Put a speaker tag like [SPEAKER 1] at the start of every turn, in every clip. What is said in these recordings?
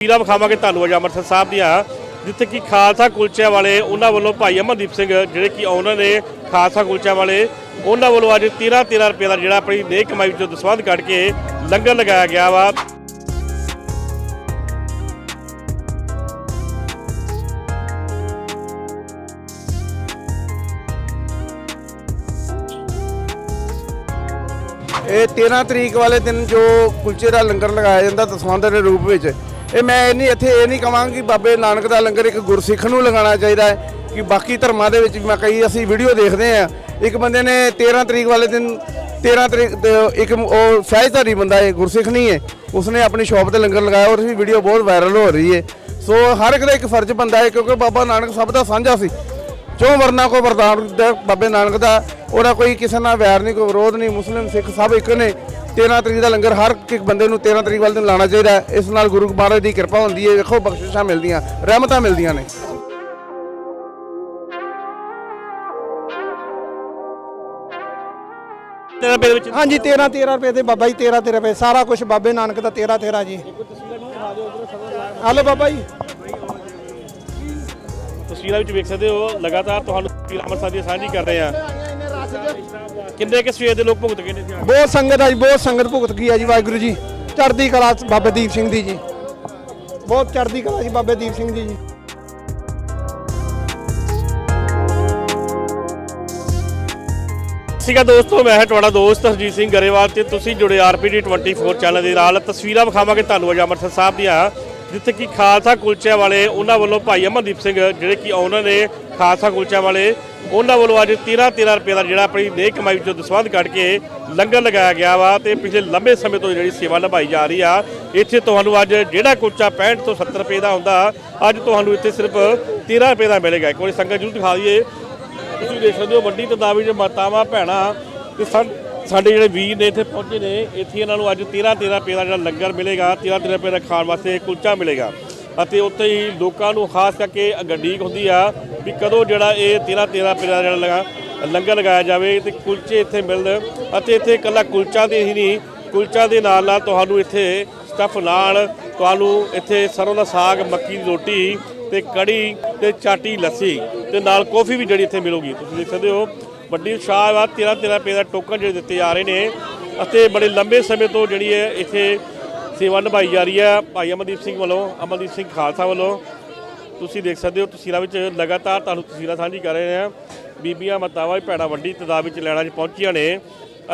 [SPEAKER 1] ਪੀਰਾ ਵਿਖਾਵਾਂਗੇ ਤੁਹਾਨੂੰ ਅੱਜ ਅੰਮ੍ਰਿਤਸਰ ਸਾਹਿਬ ਦੀਆਂ, ਜਿੱਥੇ ਕਿ ਖਾਲਸਾ ਕੁਲਚਿਆਂ ਵਾਲੇ ਉਹਨਾਂ ਵੱਲੋਂ ਭਾਈ ਅਮਨਦੀਪ ਸਿੰਘ, ਜਿਹੜੇ ਕਿ ਓਨਰ ਨੇ ਖਾਲਸਾ ਕੁਲਚਿਆਂ ਵਾਲੇ, ਉਹਨਾਂ ਵੱਲੋਂ ਅੱਜ 13 13 ਰੁਪਏ ਦਾ ਜਿਹੜਾ ਆਪਣੀ ਨੇਕ ਕਮਾਈ ਵਿੱਚੋਂ ਦਸਵੰਧ ਕੱਢ ਕੇ ਲੰਗਰ ਲਗਾਇਆ ਗਿਆ ਵਾ।
[SPEAKER 2] ਇਹ 13 ਤਰੀਕ ਵਾਲੇ ਦਿਨ ਜੋ ਕੁਲਚੇ ਦਾ ਲੰਗਰ ਲਗਾਇਆ ਜਾਂਦਾ ਦਸਵੰਧ ਦੇ ਰੂਪ ਵਿੱਚ ਇਹ ਮੈਂ ਇਹ ਨਹੀਂ, ਇੱਥੇ ਇਹ ਨਹੀਂ ਕਹਾਂਗਾ ਕਿ ਬਾਬੇ ਨਾਨਕ ਦਾ ਲੰਗਰ ਇੱਕ ਗੁਰਸਿੱਖ ਨੂੰ ਲਗਾਉਣਾ ਚਾਹੀਦਾ ਹੈ, ਕਿ ਬਾਕੀ ਧਰਮਾਂ ਦੇ ਵਿੱਚ ਵੀ ਮੈਂ ਕਈ ਅਸੀਂ ਵੀਡੀਓ ਦੇਖਦੇ ਆ ਇੱਕ ਬੰਦੇ ਨੇ 13 ਤਰੀਕ ਵਾਲੇ ਦਿਨ 13 ਤਰੀਕ ਇੱਕ ਉਹ ਸਹਿਜਧਾਰੀ ਬੰਦਾ ਹੈ ਗੁਰਸਿੱਖ ਨਹੀਂ ਹੈ, ਉਸਨੇ ਆਪਣੀ ਸ਼ਾਪ ਤੇ ਲੰਗਰ ਲਗਾਇਆ ਔਰ ਇਹ ਵੀਡੀਓ ਬਹੁਤ ਵਾਇਰਲ ਹੋ ਰਹੀ ਹੈ। ਸੋ ਹਰ ਇੱਕ ਦਾ ਇੱਕ ਫਰਜ਼ ਬੰਦਾ ਹੈ, ਕਿਉਂਕਿ ਬਾਬਾ ਨਾਨਕ ਸਭ ਦਾ ਸਾਂਝਾ ਸੀ। ਜੋ ਵਰਨਾ ਕੋ ਵਰਦਾਨ ਬਾਬੇ ਨਾਨਕ ਦਾ? ਉਹਦਾ ਕੋਈ ਕਿਸੇ ਨਾਲ ਵੈਰ ਨਹੀਂ, ਕੋਈ ਵਿਰੋਧ ਨਹੀਂ, ਮੁਸਲਿਮ, ਸਿੱਖ ਸਭ ਇੱਕ ਨੇ। 13 ਤਰੀਕ ਦਾ ਲੰਗਰ ਹਰ ਇੱਕ ਬੰਦੇ ਨੂੰ 13 ਤਰੀਕ ਵਾਲੇ ਦਿਨ ਲਾਣਾ ਚਾਹੀਦਾ ਹੈ। ਇਸ ਨਾਲ ਗੁਰੂ ਮਹਾਰਾਜ ਦੀ ਕਿਰਪਾ ਹੁੰਦੀ ਹੈ। ਵੇਖੋ ਬਖਸ਼ਿਸ਼ਾਂ ਮਿਲਦੀਆਂ ਰਹਿਮਤਾਂ ਮਿਲਦੀਆਂ ਨੇ।
[SPEAKER 1] ਤੇਰਾ ਦੇ ਵਿੱਚ?
[SPEAKER 3] ਹਾਂਜੀ 13 13 ਰੁਪਏ ਦੇ ਬਾਬਾ ਜੀ 13 13 ਰੁਪਏ। ਸਾਰਾ ਕੁਝ ਬਾਬੇ ਨਾਨਕ ਦਾ 13 13 ਜੀ। ਹਲੋ ਬਾਬਾ ਜੀ।
[SPEAKER 1] ਤਸਵੀਰਾਂ ਵਿੱਚ ਵੇਖ ਸਕਦੇ ਹੋ ਲਗਾਤਾਰ ਤੁਹਾਨੂੰ ਤਸਵੀਰਾਂ ਅੰਮ੍ਰਿਤਸਰ ਦੀਆਂ ਸਾਂਝੀ ਕਰ ਰਹੇ ਕਿੰਨੇ ਕਿ ਸਵੇਰ ਦੇ ਲੋਕ ਭੁਗਤ ਗਏ ਨੇ?
[SPEAKER 3] ਬਹੁਤ ਸੰਗਤ ਆ ਜੀ ਬਹੁਤ ਸੰਗਤ ਭੁਗਤ ਗਈ ਆ ਜੀ ਵਾਹਿਗੁਰੂ ਜੀ। ਚੜ੍ਹਦੀ ਕਲਾ ਬਾਬੇ ਦੀਪ ਸਿੰਘ ਦੀ ਜੀ। ਬਹੁਤ ਚੜ੍ਹਦੀ ਕਲਾ ਜੀ ਬਾਬੇ ਦੀਪ ਸਿੰਘ ਦੀ ਜੀ।
[SPEAKER 1] ਸੀਗਾ ਦੋਸਤੋ ਮੈਂ ਹਾਂ ਤੁਹਾਡਾ ਦੋਸਤ ਹਰਜੀਤ ਸਿੰਘ ਗਰੇਵਾਲ ਤੇ ਤੁਸੀਂ ਜੁੜੇ ਆਰਪੀਡੀ 24 ਚੈਨਲ ਦੇ ਨਾਲ। ਤਸਵੀਰਾਂ ਵਿਖਾਵਾਂਗੇ ਤੁਹਾਨੂੰ ਅੱਜ ਅੰਮ੍ਰਿਤਸਰ ਸਾਹਿਬ ਦੀਆਂ। ਜਿੱਥੇ ਕਿ ਖਾਲਸਾ ਕੁਲਚਿਆਂ ਵਾਲੇ ਉਹਨਾਂ ਵੱਲੋਂ ਭਾਈ ਅਮਨਦੀਪ ਸਿੰਘ ਜਿਹੜੇ ਕਿ ਓਨਰ ਨੇ ਖਾਲਸਾ ਕੁਲਚਿਆਂ ਵਾਲੇ ਉਹਨਾਂ ਵੱਲੋਂ ਅੱਜ 13 13 ਰੁਪਏ ਦਾ ਜਿਹੜਾ ਆਪਣੀ ਨੇਕ ਕਮਾਈ ਵਿੱਚੋਂ ਦਸਵੰਧ ਕੱਢ ਕੇ ਲੰਗਰ ਲਗਾਇਆ ਗਿਆ ਵਾ ਤੇ ਪਿਛਲੇ ਲੰਬੇ ਸਮੇਂ ਤੋਂ ਜਿਹੜੀ ਸੇਵਾ ਨਿਭਾਈ ਜਾ ਰਹੀ ਆ, ਇੱਥੇ ਤੁਹਾਨੂੰ ਅੱਜ ਜਿਹੜਾ ਕੁਲਚਾ 65 ਤੋਂ 70 ਰੁਪਏ ਦਾ ਹੁੰਦਾ। ਅੱਜ ਤੁਹਾਨੂੰ ਇੱਥੇ ਸਿਰਫ 13 ਰੁਪਏ ਦਾ ਮਿਲੇਗਾ। ਇੱਕ ਵਾਰੀ ਸੰਗਤ ਜਰੂਰ ਦਿਖਾ ਦਈਏ। ਤੁਸੀਂ ਦੇਖ ਸਕਦੇ ਹੋ ਵੱਡੀ ਤਦਾਵੀ ਵਿੱਚ ਮਾਤਾਵਾਂ, ਭੈਣਾਂ ਤੇ ਸਾ- ਸਾਡੇ ਜਿਹੜੇ ਵੀਰ ਨੇ ਇੱਥੇ ਪਹੁੰਚੇ ਨੇ, ਇੱਥੇ ਇਹਨਾਂ ਨੂੰ ਅੱਜ 13 13 ਰੁਪਏ ਦਾ ਜਿਹੜਾ ਲੰਗਰ ਮਿਲੇਗਾ। 13 13 ਰੁਪਏ ਦਾ ਖਾਣ ਵਾਸਤੇ ਕੁਲਚਾ ਮਿਲੇਗਾ। ਅਤੇ ਉੱਥੇ ਹੀ ਲੋਕਾਂ ਨੂੰ ਖਾਸ ਕਰਕੇ ਗੱਡੀਕ ਹੁੰਦੀ ਆ ਵੀ ਕਦੋਂ ਜਿਹੜਾ ਇਹ 13 13 ਰੁਪਏ ਦਾ ਜਿਹੜਾ ਲਗਾ ਲੰਗਰ ਲਗਾਇਆ ਜਾਵੇ ਤੇ ਕੁਲਚੇ ਇੱਥੇ ਮਿਲਣ ਅਤੇ ਇੱਥੇ ਇਕੱਲਾ ਕੁਲਚਾ ਦੇ ਹੀ ਨਹੀਂ, ਕੁਲਚਾ ਦੇ ਨਾਲ ਨਾਲ ਤੁਹਾਨੂੰ ਇੱਥੇ ਸਟਫ ਨਾਲ ਤੁਹਾਨੂੰ ਇੱਥੇ ਸਰੋਂ ਦਾ ਸਾਗ, ਮੱਕੀ ਦੀ ਰੋਟੀ ਤੇ ਕੜੀ ਤੇ ਚਾਟੀ, ਲੱਸੀ ਤੇ ਨਾਲ ਕੌਫੀ ਵੀ ਜਿਹੜੀ ਇੱਥੇ ਮਿਲੂਗੀ। ਤੁਸੀਂ ਦੇਖ ਸਕਦੇ ਹੋ, ਵੱਡੀ ਉਤਸ਼ਾਹ ਆ 13 13 ਰੁਪਏ ਦਾ ਟੋਕਨ ਜਿਹੜੇ ਦਿੱਤੇ ਜਾ ਰਹੇ ਨੇ ਅਤੇ ਬੜੇ ਲੰਬੇ ਸਮੇਂ ਤੋਂ ਜਿਹੜੀ ਹੈ ਇੱਥੇ ਸੇਵਾ ਨਿਭਾਈ ਜਾ ਰਹੀ ਹੈ ਭਾਈ ਅਮਨਦੀਪ ਸਿੰਘ ਵੱਲੋਂ, ਅਮਨਦੀਪ ਸਿੰਘ ਖਾਲਸਾ ਵੱਲੋਂ। ਤੁਸੀਂ ਦੇਖ ਸਕਦੇ ਹੋ ਤਸਵੀਰਾਂ ਵਿੱਚ ਲਗਾਤਾਰ ਤੁਹਾਨੂੰ ਤਸਵੀਰਾਂ ਸਾਂਝੀ ਕਰ ਰਹੇ ਹਾਂ। ਬੀਬੀਆਂ, ਮਾਤਾਵਾਂ, ਭੈਣਾਂ, ਵੱਡੀ ਤਦਾਦ ਵਿੱਚ ਲੈਣਾ 'ਚ ਪਹੁੰਚੀਆਂ ਨੇ।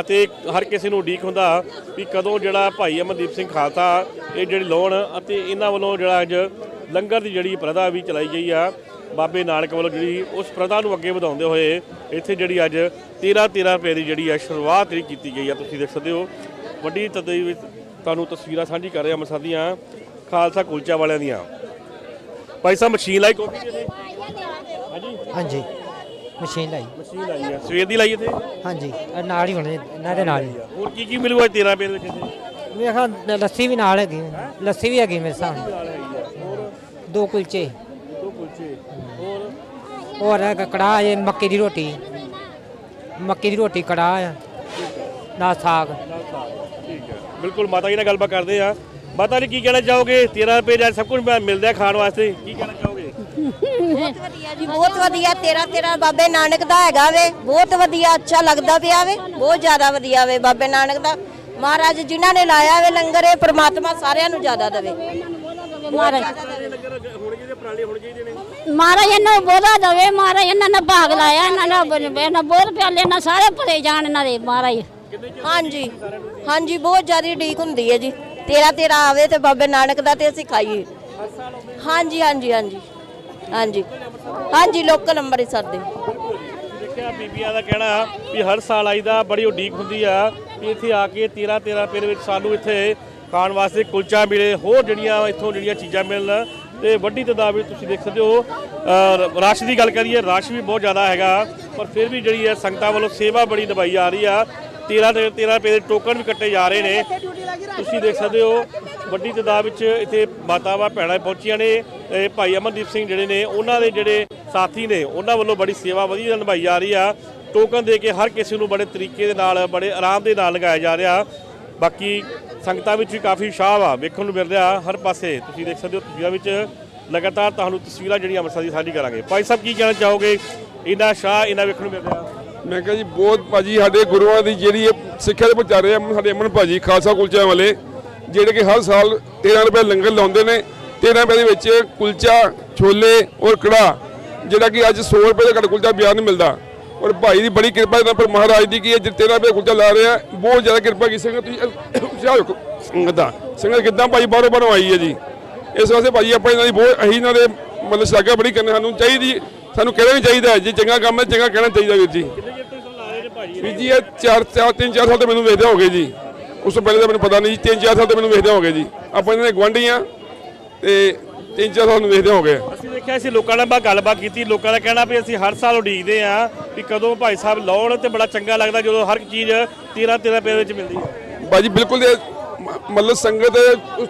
[SPEAKER 1] ਅਤੇ ਹਰ ਕਿਸੇ ਨੂੰ ਉਡੀਕ ਹੁੰਦਾ ਵੀ ਕਦੋਂ ਜਿਹੜਾ ਭਾਈ ਅਮਨਦੀਪ ਸਿੰਘ ਖਾਲਸਾ, ਇਹ ਜਿਹੜੀ ਲੋਨ ਅਤੇ ਇਹਨਾਂ ਵੱਲੋਂ ਜਿਹੜਾ ਅੱਜ ਲੰਗਰ ਦੀ ਜਿਹੜੀ ਪ੍ਰਥਾ ਵੀ ਚਲਾਈ ਗਈ ਆ। ਬਾਬੇ ਨਾਨਕ ਵੱਲੋਂ ਜਿਹੜੀ ਉਸ ਪ੍ਰਥਾ ਨੂੰ ਅੱਗੇ ਵਧਾਉਂਦੇ ਹੋਏ ਇੱਥੇ ਜਿਹੜੀ ਅੱਜ 13 13 ਰੁਪਏ ਦੀ ਜਿਹੜੀ ਆ ਸ਼ੁਰੂਆਤ ਜਿਹੜੀ ਕੀਤੀ ਗਈ ਆ, ਤੁਸੀਂ ਦੇਖ ਸਕਦੇ ਹੋ। ਵੱਡੀ ਤਦਾਦ ਵਿੱਚ ਤੁਹਾਨੂੰ ਤਸਵੀਰਾਂ ਸਾਂਝੀ ਕਰ ਰਹੇ ਅੰਮ੍ਰਿਤਸਰ ਦੀਆਂ ਖਾਲਸਾ ਕੁਲਚਾ ਵਾਲਿਆਂ ਦੀਆਂ। ਭਾਈ ਸਾਹਿਬ ਮਸ਼ੀਨ ਲਾਈ ਕੋਫੀ ਦੀ ਇੱਥੇ ਹਾਂਜੀ।
[SPEAKER 4] ਹਾਂਜੀ। ਮਸ਼ੀਨ ਲਾਈ।
[SPEAKER 1] ਮਸ਼ੀਨ ਲਾਈ ਆ। ਸਵੇਰ ਦੀ ਲਾਈ ਇੱਥੇ?
[SPEAKER 4] ਹਾਂਜੀ। ਇਹ ਨਾਲ ਹੀ ਹੋਣੇ ਇਹਨਾਂ ਦੇ ਨਾਲ ਹੀ।
[SPEAKER 1] ਹੋਰ ਕੀ ਕੀ ਮਿਲੂਗਾ 13 ਰੁਪਏ ਦੇ ਵਿੱਚ ਇੱਥੇ?
[SPEAKER 4] ਖਿਆਲ ਲੱਸੀ ਵੀ ਨਾਲ ਹੈਗੀ ਲੱਸੀ ਵੀ ਹੈਗੀ ਮੇਰੇ ਹਿਸਾਬ ਨਾਲ। ਦੋ ਕੁਲਚੇ।
[SPEAKER 1] ਦੋ ਕੁਲਚੇ। ਹੋਰ?
[SPEAKER 4] ਹੋਰ ਹੈਗਾ ਕੜਾਹ ਇਹ ਮੱਕੀ ਦੀ ਰੋਟੀ। ਮੱਕੀ ਦੀ ਰੋਟੀ ਕੜਾਹ ਆ ਨਾਲ ਸਾਗ।
[SPEAKER 1] ਠੀਕ ਹੈ। ਬਿਲਕੁਲ ਮਾਤਾ ਜੀ ਨਾਲ ਗੱਲਬਾਤ ਕਰਦੇ ਆ ਮਾਤਾ ਜੀ ਕੀ ਕਹਿਣਾ ਚਾਹੋਗੇ? 13 ਰੁਪਏ ਦਾ ਸਭ ਕੁਝ ਮਿਲਦਾ ਹੈ ਖਾਣ ਵਾਸਤੇ। ਕੀ ਕਹਿਣਾ ਚਾਹੋਗੇ?
[SPEAKER 5] ਵਧੀਆ ਜੀ ਬਹੁਤ ਵਧੀਆ। ਤੇਰਾ ਤੇਰਾ ਬਾਬੇ ਨਾਨਕ ਦਾ ਹੈਗਾ ਵੇ। ਬਹੁਤ ਵਧੀਆ ਅੱਛਾ ਲੱਗਦਾ ਪਿਆ ਵੇ। ਬਹੁਤ ਜ਼ਿਆਦਾ ਵਧੀਆ ਵੇ ਬਾਬੇ ਨਾਨਕ ਦਾ। ਮਹਾਰਾਜ ਜਿਨ੍ਹਾਂ ਨੇ ਲਾਇਆ ਵੇ ਲੰਗਰ ਇਹ ਪ੍ਰਮਾਤਮਾ ਸਾਰਿਆਂ ਨੂੰ ਜ਼ਿਆਦਾ ਦੇਵੇ।
[SPEAKER 6] ਮਹਾਰਾਜ।
[SPEAKER 1] ਲੰਗਰ ਹੋਣੇ ਜਿਹਦੇ ਪ੍ਰਾਲੇ ਹੋਣੇ ਚਾਹੀਦੇ ਨੇ
[SPEAKER 6] ਮਹਾਰਾਜ ਇਹਨਾਂ ਨੂੰ ਬੋਧਾ ਦਵੇ। ਮਹਾਰਾਜ ਇਹਨਾਂ ਨੇ ਭਾਗ ਲਾਇਆ ਇਹਨਾਂ ਨੇ ਬ- ਇਹਨਾਂ ਬਹੁਤ ਪਿਆਲੇ ਨਾਲ ਸਾਰੇ ਭਲੇ ਜਾਣ ਇਹਨਾਂ ਦੇ। ਮਹਾਰਾਜ।
[SPEAKER 5] ਹਾਂਜੀ। ਹਾਂਜੀ ਬਹੁਤ ਜ਼ਿਆਦਾ ਢੀਕ ਹੁੰਦੀ ਹੈ ਜੀ। ਤੇਰਾ ਤੇਰਾ ਆਵੇ ਤੇ ਬਾਬੇ ਨਾਨਕ ਦਾ ਤੇ ਅਸੀਂ ਖਾਈਏ। ਹਾਂਜੀ ਹਾਂਜੀ ਹਾਂਜੀ। ਹਾਂਜੀ। ਹਾਂਜੀ ਲੋਕਲ ਨੰਬਰ ਹੀ ਸਾਡੇ।
[SPEAKER 1] ਦੇਖਿਆ ਬੀਬੀਆਂ ਦਾ ਕਹਿਣਾ ਵੀ ਹਰ ਸਾਲ ਆਈਦਾ ਬੜੀ ਉਡੀਕ ਹੁੰਦੀ ਆ ਵੀ ਇੱਥੇ ਆ ਕੇ 13 13 ਰੁਪਏ ਦੇ ਵਿੱਚ ਸਾਨੂੰ ਇੱਥੇ ਖਾਣ ਵਾਸਤੇ ਕੁਲਚਾ ਮਿਲੇ ਹੋਰ ਜਿਹੜੀਆਂ ਇੱਥੋਂ ਜਿਹੜੀਆਂ ਚੀਜ਼ਾਂ ਮਿਲਣ ਤੇ ਵੱਡੀ ਤਦਾਦ ਵਿੱਚ ਤੁਸੀਂ ਦੇਖ ਸਕਦੇ ਹੋ। ਰਸ਼ ਦੀ ਗੱਲ ਕਰੀਏ ਰਸ਼ ਵੀ ਬਹੁਤ ਜ਼ਿਆਦਾ ਹੈਗਾ ਪਰ ਫਿਰ ਵੀ ਜਿਹੜੀ ਹੈ ਸੰਗਤਾਂ ਵੱਲੋਂ ਸੇਵਾ ਬੜੀ ਨਿਭਾਈ ਜਾ ਰਹੀ ਆ। 13 ਤੇ 13 ਰੁਪਏ ਦੇ ਟੋਕਨ ਵੀ ਕੱਟੇ ਜਾ ਰਹੇ ਨੇ। ਤੁਸੀਂ ਦੇਖ ਸਕਦੇ ਹੋ, ਵੱਡੀ ਤਦਾਦ ਵਿੱਚ ਇੱਥੇ ਮਾਤਾਵਾਂ ਭੈਣਾਂ ਪਹੁੰਚੀਆਂ ਨੇ ਇਹ ਭਾਈ ਅਮਨਦੀਪ ਸਿੰਘ ਜਿਹੜੇ ਨੇ, ਉਹਨਾਂ ਦੇ ਜਿਹੜੇ ਸਾਥੀ ਨੇ, ਉਹਨਾਂ ਵੱਲੋਂ ਬੜੀ ਸੇਵਾ ਵਧੀਆ ਨਿਭਾਈ ਜਾ ਰਹੀ ਆ। ਟੋਕਨ ਦੇ ਕੇ ਹਰ ਕਿਸੇ ਨੂੰ ਬੜੇ ਤਰੀਕੇ ਦੇ ਨਾਲ, ਬੜੇ ਆਰਾਮ ਦੇ ਨਾਲ ਲਗਾਇਆ ਜਾ ਰਿਹਾ। ਬਾਕੀ ਸੰਗਤਾਂ ਵਿੱਚ ਵੀ ਕਾਫੀ ਸ਼ਾਹ ਆ ਵੇਖਣ ਨੂੰ ਮਿਲ ਰਿਹਾ ਹਰ ਪਾਸੇ। ਤੁਸੀਂ ਦੇਖ ਸਕਦੇ ਹੋ, ਤਸਵੀਰਾਂ ਵਿੱਚ ਲਗਾਤਾਰ ਤੁਹਾਨੂੰ ਤਸਵੀਰਾਂ ਜਿਹੜੀਆਂ ਅੰਮ੍ਰਿਤਸਰ ਦੀ ਸਾਂਝੀ ਕਰਾਂਗੇ। ਭਾਈ ਸਾਹਿਬ, ਕੀ ਕਹਿਣਾ ਚਾਹੋਗੇ? ਇੰਨਾ ਸ਼ਾਹ ਇੰਨਾ ਵੇਖਣ ਨੂੰ ਮਿਲ ਰਿਹਾ
[SPEAKER 7] ਮੈਂ ਕਿਹਾ ਜੀ, ਬਹੁਤ ਭਾਜੀ, ਸਾਡੇ ਗੁਰੂਆਂ ਦੀ ਜਿਹੜੀ ਇਹ ਸਿੱਖਿਆ ਦੇ ਪ੍ਰਚਾਰੇ ਆ, ਸਾਡੇ ਅਮਨ ਭਾਜੀ, ਖਾਲਸਾ ਕੁਲਚਿਆਂ ਵਾਲੇ, ਜਿਹੜੇ ਕਿ ਹਰ ਸਾਲ 13 ਰੁਪਏ ਲੰਗਰ ਲਾਉਂਦੇ ਨੇ 13 ਰੁਪਏ ਦੇ ਵਿੱਚ ਕੁਲਚਾ, ਛੋਲੇ ਔਰ ਕੜਾ ਜਿਹੜਾ ਕਿ ਅੱਜ 100 ਰੁਪਏ ਦਾ ਘੱਟ ਕੁਲਚਾ ਬਿਆਰ ਨਹੀਂ ਮਿਲਦਾ। ਔਰ ਭਾਈ ਦੀ ਬੜੀ ਕਿਰਪਾ ਇਹਨਾਂ ਪਰ ਮਹਾਰਾਜ ਦੀ ਕੀ ਹੈ ਜੇ 13 ਰੁਪਏ ਕੁਲਚਾ ਲਾ ਰਹੇ ਆ, ਬਹੁਤ ਜ਼ਿਆਦਾ ਕਿਰਪਾ ਕੀ ਸੰਗਤ ਤੁਸੀਂ ਉਤਸ਼ਾਹ ਵੇਖੋ ਸੰਗਤ ਦਾ। ਸੰਗਤ ਕਿੱਦਾਂ ਭਾਈ ਬਾਹਰੋਂ ਬਾਹਰੋਂ ਆਈ ਹੈ ਜੀ। ਇਸ ਵਾਸਤੇ ਭਾਜੀ ਆਪਾਂ ਇਹਨਾਂ ਦੀ ਬਹੁਤ, ਅਸੀਂ ਇਹਨਾਂ ਦੇ ਮਤਲਬ ਸ਼ਲਾਘਾ ਬੜੀ ਕਰਨੀ, ਸਾਨੂੰ ਚਾਹੀਦੀ ਸਾਨੂੰ ਕਹਿਣਾ ਵੀ ਚਾਹੀਦਾ ਹੈ, ਜੇ ਚੰਗਾ ਕੰਮ ਹੈ ਚੰਗਾ ਕਹਿਣਾ ਚਾਹੀਦਾ ਵੀਰ ਜੀ। ਵੀਰ ਜੀ ਇਹ ਚਾਰ ਚਾਰ ਤਿੰਨ ਚਾਰ ਸਾਲ ਤੋਂ ਮੈਨੂੰ ਵੇਖਦੇ ਹੋਗੇ ਜੀ। ਉਸ ਤੋਂ ਪਹਿਲੇ ਤਾਂ ਮੈਨੂੰ ਪਤਾ ਨਹੀਂ ਜੀ ਤਿੰਨ ਚਾਰ ਸਾਲ ਤੋਂ ਮੈਨੂੰ ਵੇਖਦੇ ਹੋਗੇ ਜੀ। ਆਪਾਂ ਇਹਨਾਂ ਦੇ ਗੁਆਂਢੀ ਆ ਤੇ ਤਿੰਨ ਚਾਰ ਸਾਲ ਨੂੰ ਵੇਖਦੇ ਹੋਗੇ।
[SPEAKER 1] ਅਸੀਂ ਦੇਖਿਆ ਸੀ ਲੋਕਾਂ ਨਾਲ ਬਾ ਗੱਲਬਾਤ ਕੀਤੀ ਲੋਕਾਂ ਦਾ ਕਹਿਣਾ ਵੀ ਅਸੀਂ ਹਰ ਸਾਲ ਉਡੀਕਦੇ ਆ ਵੀ ਕਦੋਂ ਭਾਈ ਸਾਹਿਬ ਲਾਉਣ ਤੇ ਬੜਾ ਚੰਗਾ ਲੱਗਦਾ ਜਦੋਂ ਹਰ ਚੀਜ਼ 13 13 ਰੁਪਏ ਵਿੱਚ ਮਿਲਦੀ ਹੈ।
[SPEAKER 7] ਬਾਜੀ ਬਿਲਕੁਲ ਮਤਲਬ ਸੰਗਤ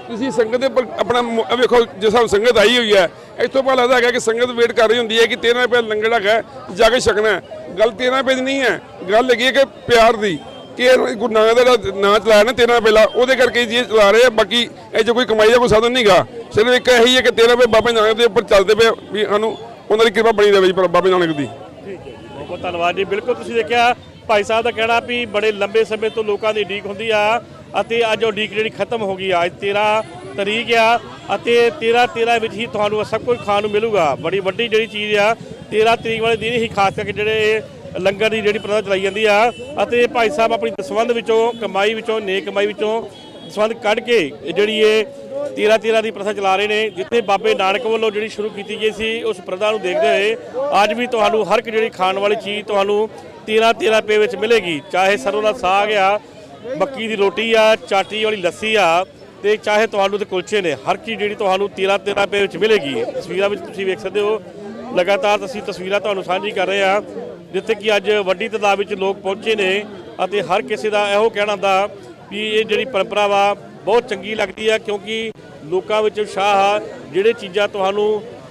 [SPEAKER 7] ਤੁਸੀਂ ਸੰਗਤ ਦੇ ਆਪਣਾ ਵੇਖੋ ਜਿਸ ਹਿਸਾਬ ਸੰਗਤ ਆਈ ਹੋਈ ਹੈ ਇੱਥੋਂ ਪਤਾ ਲੱਗਦਾ ਹੈਗਾ ਕਿ ਸੰਗਤ ਵੇਟ ਕਰ ਰਹੀ ਹੁੰਦੀ ਹੈ ਕਿ 13 ਰੁਪਏ ਲੰਗਰ ਹੈਗਾ, ਜਾ ਕੇ ਛਕਣਾ ਗੱਲ 13 ਰੁਪਏ ਦੀ ਨਹੀਂ ਹੈ। ਗੱਲ ਹੈਗੀ ਹੈ ਕਿ ਪਿਆਰ ਦੀ, ਕਿ ਗੁਰੂ ਨਾਨਕ ਦਾ ਨਾਂ ਚਲਾਇਆ ਨਾ 13 ਰੁਪਏ ਲਾ, ਉਹਦੇ ਕਰਕੇ ਜੀ ਚਲਾ ਰਹੇ ਆ। ਬਾਕੀ ਇਹ 'ਚ ਕੋਈ ਕਮਾਈ ਦਾ ਕੋਈ ਸਾਧਨ ਨਹੀਂਗਾ। ਸਿਰਫ ਇੱਕ ਇਹੀ ਹੈ ਕਿ 13 ਰੁਪਏ ਬਾਬੇ ਨਾਨਕ ਦੇ ਉੱਪਰ ਚੱਲਦੇ ਪਏ ਵੀ ਸਾਨੂੰ ਉਹਨਾਂ ਦੀ ਕਿਰਪਾ ਬਣੀ ਰਹੇ ਜੀ, ਪਰ ਨਾਨਕ ਦੀ।
[SPEAKER 1] ਬਹੁਤ ਬਹੁਤ ਧੰਨਵਾਦ ਜੀ। ਬਿਲਕੁਲ ਤੁਸੀਂ ਦੇਖਿਆ, ਭਾਈ ਸਾਹਿਬ ਦਾ ਕਹਿਣਾ ਵੀ ਬੜੇ ਲੰਬੇ ਸਮੇਂ ਤੋਂ ਲੋਕਾਂ ਦੀ ਉਡੀਕ ਹੁੰਦੀ ਆ ਅਤੇ ਅੱਜ ਉਹ ਉਡੀਕ ਜਿਹੜੀ ਖਤਮ ਹੋ ਗਈ ਆ। ਅੱਜ 13 ਤਰੀਕ ਆ ਅਤੇ 13 13 ਵਿੱਚ ਹੀ ਤੁਹਾਨੂੰ ਸਭ ਕੁਝ ਖਾਣ ਨੂੰ ਮਿਲੂਗਾ। ਬੜੀ ਵੱਡੀ ਜਿਹੜੀ ਚੀਜ਼ ਆ 13 ਤਰੀਕ ਵਾਲੇ ਦਿਨ ਹੀ ਖਾਸ ਕਰਕੇ ਜਿਹੜੇ ਇਹ ਲੰਗਰ ਦੀ ਜਿਹੜੀ ਪ੍ਰਥਾ ਚਲਾਈ ਜਾਂਦੀ ਆ ਅਤੇ ਭਾਈ ਸਾਹਿਬ ਆਪਣੀ ਦਸਵੰਧ ਵਿੱਚੋਂ, ਕਮਾਈ ਵਿੱਚੋਂ, ਨੇਕ ਕਮਾਈ ਵਿੱਚੋਂ ਦਸਵੰਧ ਕੱਢ ਕੇ ਜਿਹੜੀ ਇਹ 13 13 ਦੀ ਪ੍ਰਥਾ ਚਲਾ ਰਹੇ ਨੇ, ਜਿੱਥੇ ਬਾਬੇ ਨਾਨਕ ਵੱਲੋਂ ਜਿਹੜੀ ਸ਼ੁਰੂ ਕੀਤੀ ਗਈ ਸੀ, ਉਸ ਪ੍ਰਥਾ ਨੂੰ ਦੇਖਦੇ ਹੋਏ ਅੱਜ ਵੀ ਤੁਹਾਨੂੰ ਹਰ ਇੱਕ ਜਿਹੜੀ ਖਾਣ ਵਾਲੀ ਚੀਜ਼ ਤੁਹਾਨੂੰ 13 13 ਰੁਪਏ ਵਿੱਚ ਮਿਲੇਗੀ। ਚਾਹੇ ਸਰੋਂ ਦਾ ਸਾਗ ਆ, ਮੱਕੀ ਦੀ ਰੋਟੀ ਆ, ਚਾਟੀ ਵਾਲੀ ਲੱਸੀ ਆ ਤੇ ਚਾਹੇ ਤੁਹਾਨੂੰ ਤੇ ਕੁਲਚੇ ਨੇ, ਹਰ ਚੀਜ਼ ਜਿਹੜੀ ਤੁਹਾਨੂੰ 13 13 ਰੁਪਏ ਵਿੱਚ ਮਿਲੇਗੀ। ਤਸਵੀਰਾਂ ਵਿੱਚ ਤੁਸੀਂ ਵੇਖ ਸਕਦੇ ਹੋ, ਲਗਾਤਾਰ ਅਸੀਂ ਤਸਵੀਰਾਂ ਤੁਹਾਨੂੰ ਸਾਂਝੀ ਕਰ ਰਹੇ ਆ ਜਿੱਥੇ ਕਿ ਅੱਜ ਵੱਡੀ ਤਾਦਾਦ ਵਿੱਚ ਲੋਕ ਪਹੁੰਚੇ ਨੇ ਅਤੇ ਹਰ ਕਿਸੇ ਦਾ ਇਹੋ ਕਹਿਣਾ ਹੁੰਦਾ ਵੀ ਇਹ ਜਿਹੜੀ ਪਰੰਪਰਾ ਵਾ, ਬਹੁਤ ਚੰਗੀ ਲੱਗਦੀ ਆ, ਕਿਉਂਕਿ ਲੋਕਾਂ ਵਿੱਚ ਉਤਸ਼ਾਹ ਆ, ਜਿਹੜੇ ਚੀਜ਼ਾਂ ਤੁਹਾਨੂੰ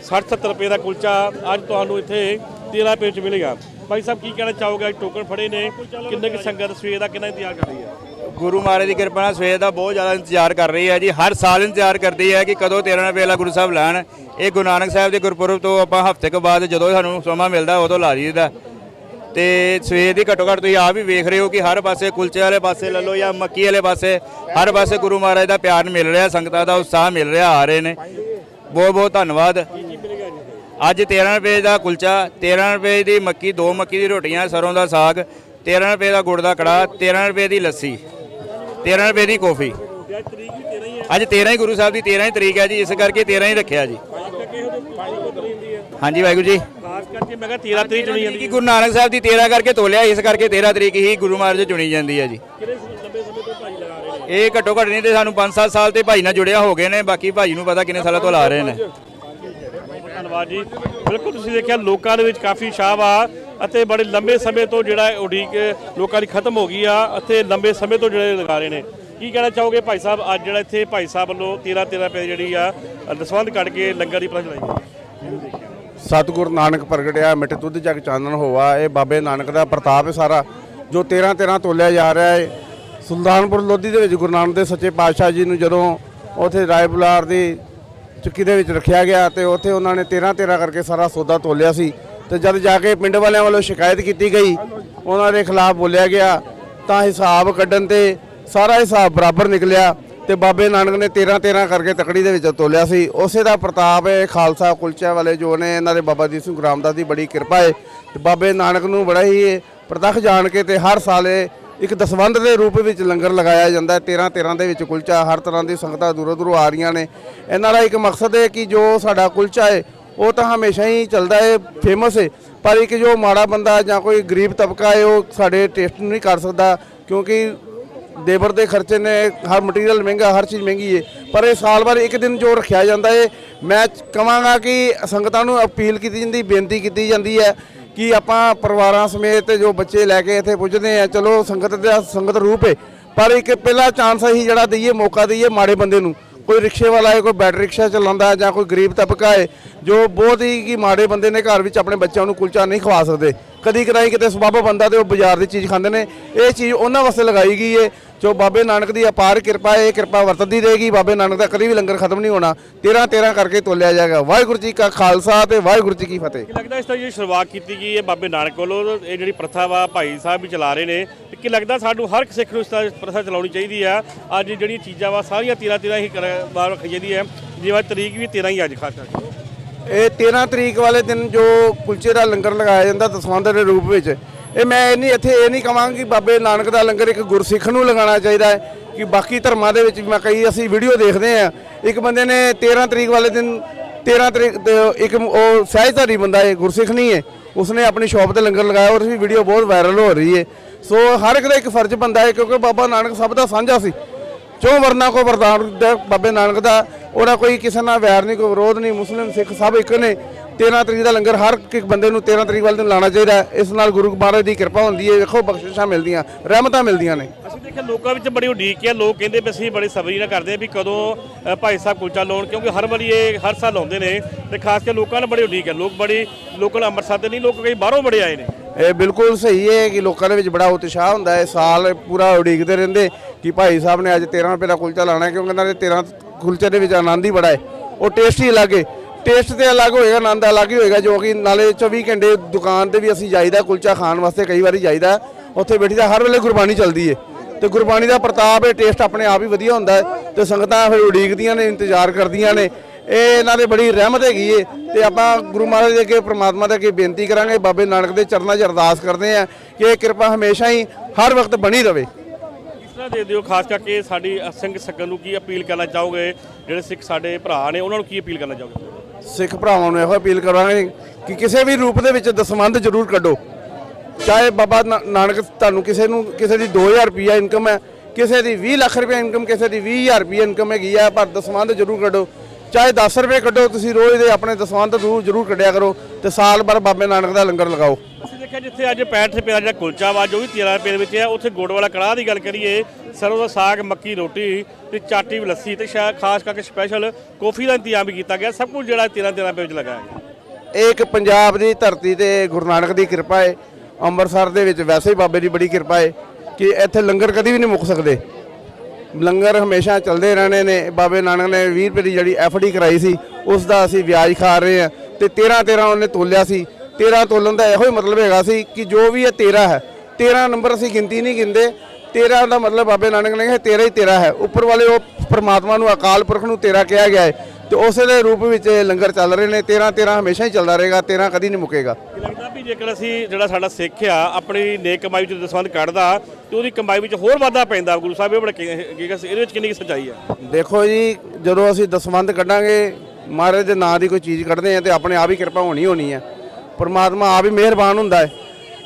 [SPEAKER 1] 60 70 ਰੁਪਏ ਦਾ ਕੁਲਚਾ ਅੱਜ ਤੁਹਾਨੂੰ ਇੱਥੇ 13 ਰੁਪਏ ਵਿੱਚ ਮਿਲੇਗਾ। ਭਾਈ ਸਾਹਿਬ, ਕੀ ਕਹਿਣਾ ਚਾਹੋਗੇ? ਟੋਕਨ ਫੜੇ ਨੇ। ਕਿੰਨੇ ਕਿ ਸੰਗਤ ਸਵੇਰ ਦਾ ਕਿੰਨਾ ਇੰਤਜ਼ਾਰ ਕਰ ਰਹੀ ਹੈ?
[SPEAKER 8] ਗੁਰੂ ਮਹਾਰਾਜ ਦੀ ਕਿਰਪਾ ਨਾਲ ਸਵੇਰ ਦਾ ਬਹੁਤ ਜ਼ਿਆਦਾ ਇੰਤਜ਼ਾਰ ਕਰ ਰਹੀ ਹੈ ਜੀ। ਹਰ ਸਾਲ ਇੰਤਜ਼ਾਰ ਕਰਦੀ ਹੈ ਕਿ ਕਦੋਂ 13 ਰੁਪਏ ਵਾਲਾ ਗੁਰੂ ਸਾਹਿਬ ਲੈਣ। ਇਹ ਗੁਰੂ ਨਾਨਕ ਸਾਹਿਬ ਦੇ ਗੁਰਪੁਰਬ ਤੋਂ ਆਪਾਂ ਹਫ਼ਤੇ ਕੁ ਬਾਅਦ ਜਦੋਂ ਸਾਨੂੰ ਸਮਾਂ ਮਿਲਦਾ, ਉਦੋਂ ਲਾ ਦਈਦਾ। ਤੇ ਸਵੇਰ ਦੀ ਘੱਟੋ ਘੱਟ ਤੁਸੀਂ ਆਪ ਵੀ ਵੇਖ ਰਹੇ ਹੋ ਕਿ ਹਰ ਪਾਸੇ ਕੁਲਚੇ ਵਾਲੇ ਪਾਸੇ ਲੈ ਲਓ ਜਾਂ ਮੱਕੀ ਵਾਲੇ ਪਾਸੇ, ਹਰ ਪਾਸੇ ਗੁਰੂ ਮਹਾਰਾਜ ਦਾ ਪਿਆਰ ਮਿਲ ਰਿਹਾ, ਸੰਗਤਾਂ ਦਾ ਉਤਸ਼ਾਹ ਮਿਲ ਰਿਹਾ, ਆ ਰਹੇ ਨੇ। ਬਹੁਤ ਬਹੁਤ ਧੰਨਵਾਦ। ਅੱਜ 13 ਰੁਪਏ ਦਾ ਕੁਲਚਾ 13 ਰੁਪਏ ਦੀ ਮੱਕੀ, ਦੋ ਮੱਕੀ ਦੀ ਰੋਟੀਆਂ, ਸਰੋਂ ਦਾ ਸਾਗ 13 ਰੁਪਏ ਦਾ ਗੁੜ ਦਾ ਕੜਾ 13 ਰੁਪਏ ਦੀ ਲੱਸੀ। 13 ਰੁਪਏ ਦੀ ਕੌਫੀ। ਅੱਜ 13 ਹੀ ਗੁਰੂ ਸਾਹਿਬ ਦੀ 13 ਹੀ ਤਰੀਕ ਹੈ ਜੀ ਇਸ ਕਰਕੇ 13 ਹੀ ਰੱਖਿਆ ਜੀ। ਹਾਂਜੀ ਵਾਹਿਗੁਰੂ ਜੀ।
[SPEAKER 1] ਖਾਸ ਕਰਕੇ ਮੈਂ ਕਿਹਾ 13 ਤਰੀਕ ਚੁਣੀ ਜਾਂਦੀ
[SPEAKER 8] ਕਿ ਗੁਰੂ ਨਾਨਕ ਸਾਹਿਬ ਦੀ 13 ਕਰਕੇ ਤੋਲਿਆ ਇਸ ਕਰਕੇ 13 ਤਰੀਕ ਹੀ ਗੁਰੂ ਮਹਾਰਾਜ ਚੁਣੀ ਜਾਂਦੀ ਹੈ ਜੀ। ਇਹ ਘੱਟੋ ਘੱਟ ਨਹੀਂ ਤੇ ਸਾਨੂੰ 5-7 ਸਾਲ ਤੇ ਭਾਈ ਨਾਲ ਜੁੜਿਆ ਹੋ ਗਏ ਨੇ ਬਾਕੀ ਭਾਈ ਨੂੰ ਪਤਾ ਕਿੰਨੇ ਸਾਲਾਂ ਤੋਂ ਲਾ ਰਹੇ ਨੇ।
[SPEAKER 1] ਧੰਨਵਾਦ ਜੀ। ਬਿਲਕੁਲ ਤੁਸੀਂ ਦੇਖਿਆ ਲੋਕਾਂ ਦੇ ਵਿੱਚ ਕਾਫੀ ਸ਼ਾਹ ਆ ਅਤੇ ਬੜੇ ਲੰਬੇ ਸਮੇਂ ਤੋਂ ਜਿਹੜਾ ਉਡੀਕ ਲੋਕਾਂ ਦੀ ਖਤਮ ਹੋ ਗਈ ਆ, ਅਤੇ ਲੰਬੇ ਸਮੇਂ ਤੋਂ ਜਿਹੜੇ ਲਗਾ ਰਹੇ ਨੇ। ਕੀ ਕਹਿਣਾ ਚਾਹੋਗੇ ਭਾਈ ਸਾਹਿਬ? ਅੱਜ ਜਿਹੜਾ ਇੱਥੇ ਭਾਈ ਸਾਹਿਬ ਵੱਲੋਂ 13 13 ਰੁਪਏ ਜਿਹੜੀ ਆ, ਦਸਵੰਧ ਕੱਢ ਕੇ ਲੰਗਰ ਦੀ ਪ੍ਰਥਾ ਚਲਾਈ ਗਈ
[SPEAKER 2] ਨਾਨਕ ਪ੍ਰਗਟਿਆ, ਮਿੱਠੇ ਦੁੱਧ ਜਗ ਚਾਨਣ ਹੋਵਾ ਇਹ ਬਾਬੇ ਨਾਨਕ ਦਾ ਪ੍ਰਤਾਪ ਹੈ ਸਾਰਾ, ਜੋ 13 13 ਤੋਲਿਆ ਜਾ ਰਿਹਾ ਹੈ। ਸੁਲਤਾਨਪੁਰ ਲੋਧੀ ਦੇ ਵਿੱਚ ਗੁਰੂ ਨਾਨਕ ਦੇ ਸੱਚੇ ਪਾਤਸ਼ਾਹ ਜੀ ਨੂੰ ਜਦੋਂ ਉਥੇ ਰਾਏ ਬੁਲਾਰ ਦੀ ਚੁੱਕੀ ਦੇ ਵਿੱਚ ਰੱਖਿਆ ਗਿਆ, ਤੇ ਉੱਥੇ ਉਹਨਾਂ ਨੇ 13 13 ਕਰਕੇ ਸਾਰਾ ਸੌਦਾ ਤੋਲਿਆ ਸੀ। ਤੇ ਜਦ ਜਾ ਕੇ ਪਿੰਡ ਵਾਲਿਆਂ ਵੱਲੋਂ ਸ਼ਿਕਾਇਤ ਕੀਤੀ ਗਈ, ਉਹਨਾਂ ਦੇ ਖਿਲਾਫ ਬੋਲਿਆ ਗਿਆ, ਤਾਂ ਹਿਸਾਬ ਕੱਢਣ ਤੇ ਸਾਰਾ ਹਿਸਾਬ ਬਰਾਬਰ ਨਿਕਲਿਆ ਤੇ ਬਾਬੇ ਨਾਨਕ ਨੇ 13 13 ਕਰਕੇ ਤਕੜੀ ਦੇ ਵਿੱਚ ਤੋਲਿਆ ਸੀ। ਉਸੇ ਦਾ ਪ੍ਰਤਾਪ ਹੈ ਖਾਲਸਾ ਕੁਲਚਾ ਵਾਲੇ ਜੋ ਨੇ, ਇਹਨਾਂ ਦੇ ਬਾਬਾ ਜੀ ਸਿੰਘ ਰਾਮਦਾਸ ਦੀ ਬੜੀ ਕਿਰਪਾ ਹੈ ਤੇ ਬਾਬੇ ਨਾਨਕ ਨੂੰ ਬੜਾ ਹੀ ਪ੍ਰਤੱਖ ਜਾਣ ਕੇ ਤੇ ਹਰ ਸਾਲ ਇੱਕ ਦਸਵੰਧ ਦੇ ਰੂਪ ਵਿੱਚ ਲੰਗਰ ਲਗਾਇਆ ਜਾਂਦਾ ਹੈ। 13 13 ਦੇ ਵਿੱਚ ਕੁਲਚਾ ਹਰ ਤਰ੍ਹਾਂ ਦੀ ਸੰਗਤਾਂ ਦੂਰੋਂ ਦੂਰੋਂ ਆ ਰਹੀਆਂ ਨੇ। ਇਹਨਾਂ ਦਾ ਇੱਕ ਮਕਸਦ ਹੈ ਕਿ ਜੋ ਸਾਡਾ ਕੁਲਚਾ ਹੈ ਉਹ ਤਾਂ ਹਮੇਸ਼ਾ ਹੀ ਚੱਲਦਾ ਹੈ ਫੇਮਸ ਹੈ ਪਰ ਇੱਕ ਜੋ ਮਾੜਾ ਬੰਦਾ ਜਾਂ ਕੋਈ ਗਰੀਬ ਤਬਕਾ ਹੈ ਉਹ ਸਾਡੇ ਟੇਸਟ ਨਹੀਂ ਕਰ ਸਕਦਾ, ਕਿਉਂਕਿ ਲੇਬਰ ਦੇ ਖਰਚੇ ਨੇ, ਹਰ ਮਟੀਰੀਅਲ ਮਹਿੰਗਾ, ਹਰ ਚੀਜ਼ ਮਹਿੰਗੀ ਹੈ ਪਰ ਇਹ ਸਾਲ ਬਾਅਦ ਇੱਕ ਦਿਨ ਜੋ ਰੱਖਿਆ ਜਾਂਦਾ ਹੈ ਮੈਂ ਕਹਾਂਗਾ ਕਿ ਸੰਗਤਾਂ ਨੂੰ ਅਪੀਲ ਕੀਤੀ ਜਾਂਦੀ, ਬੇਨਤੀ ਕੀਤੀ ਜਾਂਦੀ ਹੈ ਕਿ ਆਪਾਂ ਪਰਿਵਾਰਾਂ ਸਮੇਤ ਜੋ ਬੱਚੇ ਲੈ ਕੇ ਇੱਥੇ ਪੁੱਜਦੇ ਆ, ਚਲੋ ਸੰਗਤ ਦਾ ਸੰਗਤ ਰੂਪ ਹੈ ਪਰ ਇੱਕ ਪਹਿਲਾ ਚਾਂਸ ਅਸੀਂ ਜਿਹੜਾ ਦਈਏ, ਮੌਕਾ ਦਈਏ ਮਾੜੇ ਬੰਦੇ ਨੂੰ। ਕੋਈ ਰਿਕਸ਼ੇ ਵਾਲਾ ਹੈ, ਕੋਈ ਬੈਟਰੀ ਰਿਕਸ਼ਾ ਚਲਾਉਂਦਾ ਹੈ ਜਾਂ ਕੋਈ ਗਰੀਬ ਤਬਕਾ ਹੈ, ਜੋ ਬਹੁਤ ਹੀ ਕਿ ਮਾੜੇ ਬੰਦੇ ਨੇ ਘਰ ਵਿੱਚ ਆਪਣੇ ਬੱਚਿਆਂ ਨੂੰ ਕੁਲਚਾ ਨਹੀਂ ਖਵਾ ਸਕਦੇ। ਕਦੀ ਕਦਾਈ ਕਿਤੇ ਸਬੱਬ ਬੰਦਾ ਤੇ ਉਹ ਬਾਜ਼ਾਰ ਦੀ ਚੀਜ਼ ਖਾਂਦੇ ਨੇ। ਇਹ ਚੀਜ਼ ਉਹਨਾਂ ਵਾਸਤੇ ਲਗਾਈ ਗਈ ਏ, ਜੋ ਬਾਬੇ ਨਾਨਕ ਦੀ ਅਪਾਰ ਕਿਰਪਾ ਇਹ ਕਿਰਪਾ ਵਰਤਦੀ ਰਹੇਗੀ। ਬਾਬੇ ਨਾਨਕ ਦਾ ਕਦੀ ਵੀ ਲੰਗਰ ਖਤਮ ਨਹੀਂ ਹੋਣਾ। 13 13 ਕਰਕੇ ਤੋਲਿਆ ਜਾਏਗਾ। ਵਾਹਿਗੁਰੂ ਜੀ ਕਾ ਖਾਲਸਾ ਤੇ ਵਾਹਿਗੁਰੂ ਜੀ ਕੀ ਫਤਿਹ।
[SPEAKER 1] ਲੱਗਦਾ ਇਸ ਤਰ੍ਹਾਂ ਜਿਹੜੀ ਸ਼ੁਰੂਆਤ ਕੀਤੀ ਗਈ ਹੈ ਬਾਬੇ ਨਾਨਕ ਵੱਲੋਂ, ਇਹ ਜਿਹੜੀ ਪ੍ਰਥਾ ਵਾ ਭਾਈ ਸਾਹਿਬ ਵੀ ਚਲਾ ਰਹੇ ਨੇ, ਤੇ ਕੀ ਲੱਗਦਾ ਸਾਨੂੰ ਹਰ ਇੱਕ ਸਿੱਖ ਨੂੰ ਇਸ ਤਰ੍ਹਾਂ ਪ੍ਰਥਾ ਚਲਾਉਣੀ ਚਾਹੀਦੀ ਆ? ਅੱਜ ਜਿਹੜੀਆਂ ਚੀਜ਼ਾਂ ਵਾ ਸਾਰੀਆਂ 13 13 ਹੀ ਕਰ ਬਾਹਰ ਰੱਖੀ ਜਾਂਦੀ ਹੈ ਜਿਵੇਂ ਤਰੀਕ ਵੀ 13 ਹੀ ਅੱਜ ਖਾਸ ਕਰਕੇ।
[SPEAKER 2] ਇਹ 13 ਤਰੀਕ ਵਾਲੇ ਦਿਨ ਜੋ ਕੁਲਚੇ ਦਾ ਲੰਗਰ ਲਗਾਇਆ ਜਾਂਦਾ ਦਸਵੰਧ ਦੇ ਰੂਪ ਵਿੱਚ, ਇਹ ਮੈਂ ਇਹ ਨਹੀਂ, ਇੱਥੇ ਇਹ ਨਹੀਂ ਕਹਾਂਗਾ ਕਿ ਬਾਬੇ ਨਾਨਕ ਦਾ ਲੰਗਰ ਇੱਕ ਗੁਰਸਿੱਖ ਨੂੰ ਲਗਾਉਣਾ ਚਾਹੀਦਾ ਹੈ, ਕਿ ਬਾਕੀ ਧਰਮਾਂ ਦੇ ਵਿੱਚ ਵੀ ਮੈਂ ਕਈ ਅਸੀਂ ਵੀਡੀਓ ਦੇਖਦੇ ਆ ਇੱਕ ਬੰਦੇ ਨੇ 13 ਤਰੀਕ ਵਾਲੇ ਦਿਨ 13 ਤਰੀਕ ਇੱਕ ਉਹ ਸਹਿਜਧਾਰੀ ਬੰਦਾ ਹੈ ਗੁਰਸਿੱਖ ਨਹੀਂ ਹੈ, ਉਸਨੇ ਆਪਣੀ ਸ਼ਾਪ ਤੇ ਲੰਗਰ ਲਗਾਇਆ ਔਰ ਵੀ ਵੀਡੀਓ ਬਹੁਤ ਵਾਇਰਲ ਹੋ ਰਹੀ ਹੈ। ਸੋ ਹਰ ਇੱਕ ਦਾ ਇੱਕ ਫਰਜ਼ ਬੰਦਾ ਹੈ, ਕਿਉਂਕਿ ਬਾਬਾ ਨਾਨਕ ਸਭ ਦਾ ਸਾਂਝਾ ਸੀ। ਚੋਂ ਵਰਨਾ ਕੋ ਵਰਦਾਨ ਬਾਬੇ ਨਾਨਕ ਦਾ? ਉਹਦਾ ਕੋਈ ਕਿਸੇ ਨਾਲ ਵੈਰ ਨਹੀਂ, ਕੋਈ ਵਿਰੋਧ ਨਹੀਂ, ਮੁਸਲਿਮ, ਸਿੱਖ ਸਭ ਇੱਕ ਨੇ। 13 ਤਰੀਕ ਦਾ ਲੰਗਰ ਹਰ ਇੱਕ ਬੰਦੇ ਨੂੰ 13 ਤਰੀਕ ਵਾਲੇ ਦਿਨ ਲਾਣਾ ਚਾਹੀਦਾ ਇਸ ਨਾਲ ਗੁਰੂ ਮਹਾਰਾਜ ਦੀ ਕਿਰਪਾ ਹੁੰਦੀ ਹੈ। ਵੇਖੋ, ਬਖਸ਼ਿਸ਼ਾਂ ਮਿਲਦੀਆਂ, ਰਹਿਮਤਾਂ ਮਿਲਦੀਆਂ ਨੇ।
[SPEAKER 1] ਅਸੀਂ ਦੇਖਿਆ ਲੋਕਾਂ ਵਿੱਚ ਬੜੀ ਉਡੀਕ ਹੈ। ਲੋਕ ਕਹਿੰਦੇ ਵੀ ਅਸੀਂ ਬੜੀ ਸਬਰੀ ਨਾਲ ਕਰਦੇ ਆ ਵੀ ਕਦੋਂ ਭਾਈ ਸਾਹਿਬ ਕੁਲਚਾ ਲਾਉਣ, ਕਿਉਂਕਿ ਹਰ ਵਾਰੀ ਇਹ ਹਰ ਸਾਲ ਆਉਂਦੇ ਨੇ। ਤੇ ਖਾਸ ਕਰਕੇ ਲੋਕਾਂ ਨੂੰ ਬੜੀ ਉਡੀਕ ਹੈ। ਲੋਕ ਬੜੀ ਲੋਕਲ ਅੰਮ੍ਰਿਤਸਰ ਦੇ ਨਹੀਂ, ਲੋਕ ਕਈ ਬਾਹਰੋਂ ਬੜੇ ਆਏ ਨੇ।
[SPEAKER 2] ਇਹ ਬਿਲਕੁਲ ਸਹੀ ਹੈ ਕਿ ਲੋਕਾਂ ਦੇ ਵਿੱਚ ਬੜਾ ਉਤਸ਼ਾਹ ਹੁੰਦਾ ਹੈ। ਸਾਲ ਪੂਰਾ ਉਡੀਕਦੇ ਰਹਿੰਦੇ ਕਿ ਭਾਈ ਸਾਹਿਬ ਨੇ ਅੱਜ 13 ਰੁਪਏ ਦਾ ਕੁਲਚਾ ਲਾਣਾ ਕਿਉਂਕਿ ਇਹਨਾਂ ਦੇ 13 ਕੁਲਚੇ ਦੇ ਵਿੱਚ ਆਨੰਦ ਹੀ ਬੜਾ ਹੈ। ਉਹ ਟੇਸਟ ਹੀ ਅਲੱਗ ਹੈ। ਟੇਸਟ ਤੇ ਅਲੱਗ ਹੋਏਗਾ, ਆਨੰਦ ਅਲੱਗ ਹੀ ਹੋਏਗਾ, ਜੋ ਕਿ ਨਾਲੇ 24 ਘੰਟੇ ਦੁਕਾਨ ਤੇ ਵੀ ਅਸੀਂ ਜਾਈਦਾ, ਕੁਲਚਾ ਖਾਣ ਵਾਸਤੇ ਕਈ ਵਾਰੀ ਜਾਈਦਾ। ਉੱਥੇ ਬੈਠੀ ਦਾ ਹਰ ਵੇਲੇ ਗੁਰਬਾਣੀ ਚੱਲਦੀ ਹੈ। ਤੇ ਗੁਰਬਾਣੀ ਦਾ ਪ੍ਰਤਾਪ ਹੈ ਟੇਸਟ ਆਪਣੇ ਆਪ ਹੀ ਵਧੀਆ ਹੁੰਦਾ ਹੈ। ਤੇ ਸੰਗਤਾਂ ਫਿਰ ਉਡੀਕਦੀਆਂ ਨੇ, ਇੰਤਜ਼ਾਰ ਕਰਦੀਆਂ ਨੇ। ਇਹ ਇਹਨਾਂ ਦੇ ਬੜੀ ਰਹਿਮਤ ਹੈਗੀ ਏ ਤੇ ਆਪਾਂ ਗੁਰੂ ਮਹਾਰਾਜ ਦੇ ਅੱਗੇ ਪ੍ਰਮਾਤਮਾ ਦੇ ਅੱਗੇ ਬੇਨਤੀ ਕਰਾਂਗੇ ਬਾਬੇ ਨਾਨਕ ਦੇ ਚਰਨਾਂ 'ਚ ਅਰਦਾਸ ਕਰਦੇ ਆ ਕਿ ਇਹ ਕਿਰਪਾ ਹਮੇਸ਼ਾ ਹੀ ਹਰ ਵਕਤ ਬਣੀ ਰਵੇ।
[SPEAKER 1] ਕਿਸ ਤਰ੍ਹਾਂ ਦੇ ਦਿਓ ਖਾਸ ਕਰਕੇ ਸਾਡੀ ਸਿੰਘ ਸੰਗਤ ਨੂੰ ਕੀ ਅਪੀਲ ਕਰਨਾ ਚਾਹੋਗੇ? ਜਿਹੜੇ ਸਿੱਖ ਸਾਡੇ ਭਰਾ ਨੇ ਉਹਨਾਂ ਨੂੰ ਕੀ ਅਪੀਲ ਕਰਨਾ ਚਾਹੋਗੇ?
[SPEAKER 2] ਸਿੱਖ ਭਰਾਵਾਂ ਨੂੰ ਇਹੋ ਅਪੀਲ ਕਰਾਂਗੇ ਕਿ ਕਿਸੇ ਵੀ ਰੂਪ ਦੇ ਵਿੱਚ ਦਸਵੰਧ ਜ਼ਰੂਰ ਕੱਢੋ। ਚਾਹੇ ਬਾਬਾ ਨਾਨਕ ਤੁਹਾਨੂੰ ਕਿਸੇ ਨੂੰ ਕਿਸੇ ਦੀ 2000 ਰੁਪਿਆ ਇਨਕਮ ਹੈ ਕਿਸੇ ਦੀ 20 ਲੱਖ ਰੁਪਏ ਇਨਕਮ ਕਿਸੇ ਦੀ 20000 ਰੁਪਏ ਇਨਕਮ ਹੈਗੀ ਆ ਪਰ ਦਸਵੰਧ ਜ਼ਰੂਰ ਕੱਢੋ। ਚਾਹੇ 10 ਰੁਪਏ ਕੱਢੋ ਤੁਸੀਂ ਰੋਜ਼ ਦੇ ਆਪਣੇ ਦਸਵੰਧ ਜ਼ਰੂਰ ਜ਼ਰੂਰ ਕੱਢਿਆ ਕਰੋ ਤੇ ਸਾਲ ਭਰ ਬਾਬੇ ਨਾਨਕ ਦਾ ਲੰਗਰ ਲਗਾਓ।
[SPEAKER 1] ਅਸੀਂ ਦੇਖਿਆ ਜਿੱਥੇ ਅੱਜ 65 ਰੁਪਏ ਦਾ ਜਿਹੜਾ ਕੁਲਚਾ ਵਾ ਜੋ ਵੀ 13 ਰੁਪਏ ਦੇ ਵਿੱਚ ਹੈ ਉੱਥੇ ਗੁੜ ਵਾਲਾ ਕੜਾਹ ਦੀ ਗੱਲ ਕਰੀਏ ਸਰੋਂ ਦਾ ਸਾਗ ਮੱਕੀ ਰੋਟੀ ਤੇ ਚਾਟੀ ਵੀ ਲੱਸੀ ਤੇ ਸ਼ਾਇਦ ਖਾਸ ਕਰਕੇ ਸਪੈਸ਼ਲ ਕੌਫੀ ਦਾ ਇੰਤਜ਼ਾਮ ਵੀ ਕੀਤਾ ਗਿਆ। ਸਭ ਕੁਝ ਜਿਹੜਾ 13 13 ਰੁਪਏ ਵਿੱਚ ਲਗਾਇਆ ਗਿਆ।
[SPEAKER 2] ਇਹ ਇੱਕ ਪੰਜਾਬ ਦੀ ਧਰਤੀ ਤੇ ਗੁਰੂ ਨਾਨਕ ਦੀ ਕਿਰਪਾ ਹੈ ਅੰਮ੍ਰਿਤਸਰ ਦੇ ਵਿੱਚ ਵੈਸੇ ਹੀ ਬਾਬੇ ਦੀ ਬੜੀ ਕਿਰਪਾ ਹੈ ਕਿ ਇੱਥੇ ਲੰਗਰ ਕਦੀ ਵੀ ਨਹੀਂ ਮੁੱਕ ਸਕਦੇ। ਲੰਗਰ ਹਮੇਸ਼ਾ ਚੱਲਦੇ ਰਹਿਣੇ ਨੇ। ਬਾਬੇ ਨਾਨਕ ਨੇ 20 ਰੁਪਏ ਦੀ ਜਿਹੜੀ ਐਫਡੀ ਕਰਾਈ ਸੀ, ਉਸ ਦਾ ਅਸੀਂ ਵਿਆਜ ਖਾ ਰਹੇ ਹਾਂ ਤੇ 13 13 ਉਹਨੇ ਤੋਲਿਆ ਸੀ। 13 ਤੋਲਣ ਦਾ ਇਹੋ ਹੀ ਮਤਲਬ ਹੈਗਾ ਸੀ ਕਿ ਜੋ ਵੀ ਇਹ 13 ਹੈ 13 ਨੰਬਰ ਅਸੀਂ ਗਿਣਤੀ ਨਹੀਂ ਗਿਣਦੇ। 13 ਦਾ ਮਤਲਬ ਬਾਬੇ ਨਾਨਕ ਨੇ ਕਿਹਾ 13 ਹੀ 13 ਹੈ। ਉੱਪਰ ਵਾਲੇ ਉਹ ਪਰਮਾਤਮਾ ਨੂੰ ਅਕਾਲ ਪੁਰਖ ਨੂੰ 13 ਕਿਹਾ ਗਿਆ ਹੈ। ਤੇ ਉਸੇ ਦੇ ਰੂਪ ਵਿੱਚ ਇਹ ਲੰਗਰ ਚੱਲ ਰਹੇ ਨੇ 13 13 ਹਮੇਸ਼ਾ ਹੀ ਚੱਲਦਾ ਰਹੇਗਾ 13 ਕਦੀ ਨਹੀਂ ਮੁੱਕੇਗਾ।
[SPEAKER 1] ਲੱਗਦਾ ਵੀ ਜੇਕਰ ਅਸੀਂ ਜਿਹੜਾ ਸਾਡਾ ਸਿੱਖ ਆ ਆਪਣੀ ਨੇਕ ਕਮਾਈ ਵਿੱਚ ਦਸਵੰਧ ਕੱਢਦਾ ਤੇ ਉਹਦੀ ਕਮਾਈ ਵਿੱਚ ਹੋਰ ਵਾਧਾ ਪੈਂਦਾ ਗੁਰੂ ਸਾਹਿਬ ਇਹ ਬੜਾ ਕੀ ਇਹਦੇ ਵਿੱਚ ਕਿੰਨੀ ਕੁ ਸੱਚਾਈ ਆ?
[SPEAKER 2] ਦੇਖੋ ਜੀ ਜਦੋਂ ਅਸੀਂ ਦਸਵੰਧ ਕੱਢਾਂਗੇ ਮਹਾਰਾਜ ਦੇ ਨਾਂ ਦੀ ਕੋਈ ਚੀਜ਼ ਕੱਢਦੇ ਆ ਤੇ ਆਪਣੇ ਆਪ ਹੀ ਕਿਰਪਾ ਹੋਣੀ ਹੋਣੀ ਹੈ ਪਰਮਾਤਮਾ ਆਪ ਹੀ ਮਿਹਰਬਾਨ ਹੁੰਦਾ ਹੈ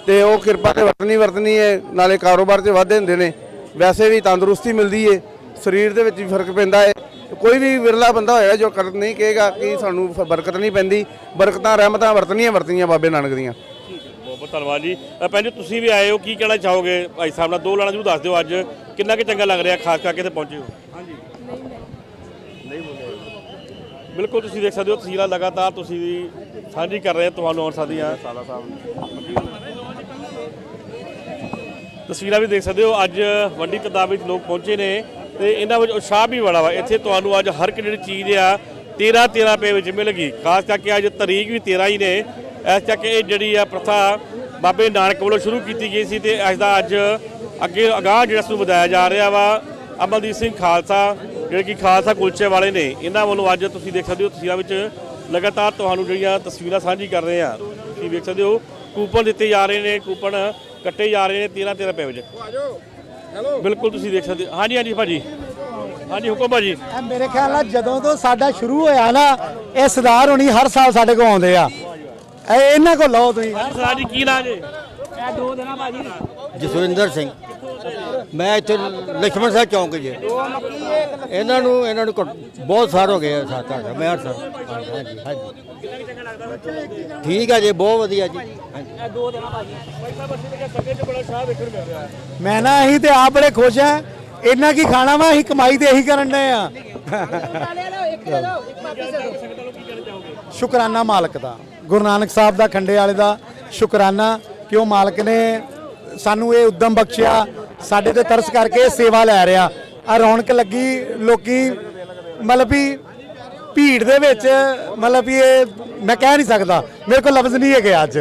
[SPEAKER 2] ਤੇ ਉਹ ਕਿਰਪਾ ਤੇ ਵਰਤਣੀ ਵਰਤਣੀ ਹੈ ਨਾਲੇ ਕਾਰੋਬਾਰ 'ਚ ਵਾਧੇ ਹੁੰਦੇ ਨੇ। ਵੈਸੇ ਵੀ ਤੰਦਰੁਸਤੀ ਮਿਲਦੀ ਹੈ ਸਰੀਰ ਦੇ ਵਿੱਚ ਵੀ ਫ਼ਰਕ ਪੈਂਦਾ ਹੈ ਕੋਈ ਵੀ ਵਿਰਲਾ ਬੰਦਾ ਹੋਏਗਾ ਜੋ ਕਰ ਨਹੀਂ ਕਹੇਗਾ ਕਿ ਸਾਨੂੰ ਫ- ਬਰਕਤ ਨਹੀਂ ਪੈਂਦੀ ਬਰਕਤਾਂ ਰਹਿਮਤਾਂ ਵਰਤਣੀਆਂ ਵਰਤਣੀਆਂ ਬਾਬੇ ਨਾਨਕ ਦੀਆਂ।
[SPEAKER 1] ਬਹੁਤ ਬਹੁਤ ਧੰਨਵਾਦ ਜੀ। ਅ, ਭੈਣ ਜੀ ਤੁਸੀਂ ਵੀ ਆਏ ਹੋ ਕੀ ਕਹਿਣਾ ਚਾਹੋਗੇ ਭਾਈ ਸਾਹਿਬ ਨਾਲ? ਦੋ ਲਾਣਾ ਜਰੂਰ ਦੱਸ ਦਿਓ ਅੱਜ। ਕਿੰਨਾ ਕਿ ਚੰਗਾ ਲੱਗ ਰਿਹਾ ਖਾਸ ਕਰਕੇ ਤੇ ਪਹੁੰਚੇ ਹੋ ਹਾਂਜੀ। ਨਹੀਂ ਬਿਲਕੁਲ ਤੁਸੀਂ ਦੇਖ ਸਕਦੇ ਹੋ ਤਸਵੀਰਾਂ ਲਗਾਤਾਰ ਤੁਸੀਂ ਵੀ ਸਾਂਝੀ ਕਰ ਰਹੇ ਹੋ ਤੁਹਾਨੂੰ ਆਉਣ ਸਕਦੀਆਂ ਸਾਲਾ ਸਾਹਿਬ। ਤਸਵੀਰਾਂ ਵੀ ਦੇਖ ਸਕਦੇ ਹੋ ਅੱਜ ਵੱਡੀ ਤਾਦਾਦ ਵਿੱਚ ਲੋਕ ਪਹੁੰਚੇ ਨੇ। ਤੇ ਇਹਨਾਂ ਵਿੱਚ ਉਤਸ਼ਾਹ ਵੀ ਬੜਾ ਵਾ। ਇੱਥੇ ਤੁਹਾਨੂੰ ਅੱਜ ਹਰ ਇੱਕ ਜਿਹੜੀ ਚੀਜ਼ ਆ 13 13 ਰੁਪਏ ਵਿੱਚ ਮਿਲੇਗੀ ਖਾਸ ਕਰਕੇ ਅੱਜ ਤਰੀਕ ਵੀ 13 ਹੀ ਨੇ। ਇਸ ਕਰਕੇ ਇਹ ਜਿਹੜੀ ਆ ਪ੍ਰਥਾ ਬਾਬੇ ਨਾਨਕ ਵੱਲੋਂ ਸ਼ੁਰੂ ਕੀਤੀ ਗਈ ਸੀ ਤੇ ਅੱਜ ਦਾ ਅੱਜ ਅੱਗੇ ਅਗਾਹ ਜਿਹੜਾ ਇਸ ਨੂੰ ਵਧਾਇਆ ਜਾ ਰਿਹਾ ਵਾ ਅਮਨਦੀਪ ਸਿੰਘ ਖਾਲਸਾ, ਜਿਹੜੇ ਕਿ ਖਾਲਸਾ ਕੁਲਚੇ ਵਾਲੇ ਨੇ, ਇਹਨਾਂ ਵੱਲੋਂ ਅੱਜ ਤੁਸੀਂ ਦੇਖ ਸਕਦੇ ਹੋ, ਤਸਵੀਰਾਂ ਵਿੱਚ ਲਗਾਤਾਰ ਤੁਹਾਨੂੰ ਜਿਹੜੀਆਂ ਤਸਵੀਰਾਂ ਸਾਂਝੀ ਕਰ ਰਹੇ ਆ ਤੁਸੀਂ ਵੇਖ ਸਕਦੇ ਹੋ, ਕੂਪਨ ਦਿੱਤੇ ਜਾ ਰਹੇ ਨੇ, ਕੂਪਨ ਕੱਟੇ ਜਾ ਰਹੇ ਨੇ 13 13 ਰੁਪਏ ਵਿੱਚ। ਬਿਲਕੁਲ ਤੁਸੀਂ ਦੇਖ ਸਕਦੇ ਹੋ। ਹਾਂਜੀ ਹਾਂਜੀ ਭਾਜੀ। ਹਾਂਜੀ ਹੁਕਮ ਭਾਜੀ।
[SPEAKER 3] ਇਹ ਮੇਰੇ ਖਿਆਲ ਨਾਲ ਜਦੋਂ ਤੋਂ ਸਾਡਾ ਸ਼ੁਰੂ ਹੋਇਆ ਨਾ ਇਹ ਸਰਦਾਰ ਹੋਣੀ ਹਰ ਸਾਲ ਸਾਡੇ ਕੋਲ ਆਉਂਦੇ ਆ। ਇਹ ਇਹਨਾਂ ਕੋਲ ਲਓ ਤੁਸੀਂ।
[SPEAKER 1] ਸਰ ਜੀ ਕੀ ਨਾਂ ਜੀ?
[SPEAKER 9] ਜਸਵਿੰਦਰ ਸਿੰਘ। ਮੈਂ ਇੱਥੇ ਲਖਮਣ ਸਾਹਿਬ ਚੌਂਕ ਜੀ। ਇਹਨਾਂ ਨੂੰ ਇਹਨਾਂ ਨੂੰ ਬਹੁਤ ਸਾਲ ਹੋ ਗਏ ਆ ਸਾਥ ਮੈਂ ਹਰ ਹਾਂਜੀ ਹਾਂਜੀ। ਠੀਕ ਆ ਜੀ, ਬਹੁਤ ਵਧੀਆ ਜੀ।
[SPEAKER 3] ਮੈਂ ਨਾ ਅਸੀਂ ਤੇ ਆਪ ਬੜੇ ਖੁਸ਼ ਆ। ਇੰਨਾ ਕੀ ਖਾਣਾ ਵਾ, ਅਸੀਂ ਕਮਾਈ ਤੇ ਇਹੀ ਕਰਨ ਡਏ ਆ। ਸ਼ੁਕਰਾਨਾ ਮਾਲਕ ਦਾ। ਗੁਰੂ ਨਾਨਕ ਸਾਹਿਬ ਦਾ ਖੰਡੇ ਵਾਲੇ ਦਾ ਸ਼ੁਕਰਾਨਾ ਕਿ ਉਹ ਮਾਲਕ ਨੇ ਸਾਨੂੰ ਇਹ ਉਦਮ ਬਖਸ਼ਿਆ। ਸਾਡੇ ਤੇ ਤਰਸ ਕਰਕੇ ਸੇਵਾ ਲੈ ਰਿਹਾ। ਆ ਰੌਣਕ ਲੱਗੀ ਲੋਕੀ, ਮਤਲਬ ਵੀ ਭੀੜ ਦੇ ਵਿੱਚ, ਮਤਲਬ ਵੀ ਇਹ ਮੈਂ ਕਹਿ ਨਹੀਂ ਸਕਦਾ। ਮੇਰੇ ਕੋਲ ਲਫ਼ਜ਼ ਨਹੀਂ ਹੈਗੇ ਅੱਜ।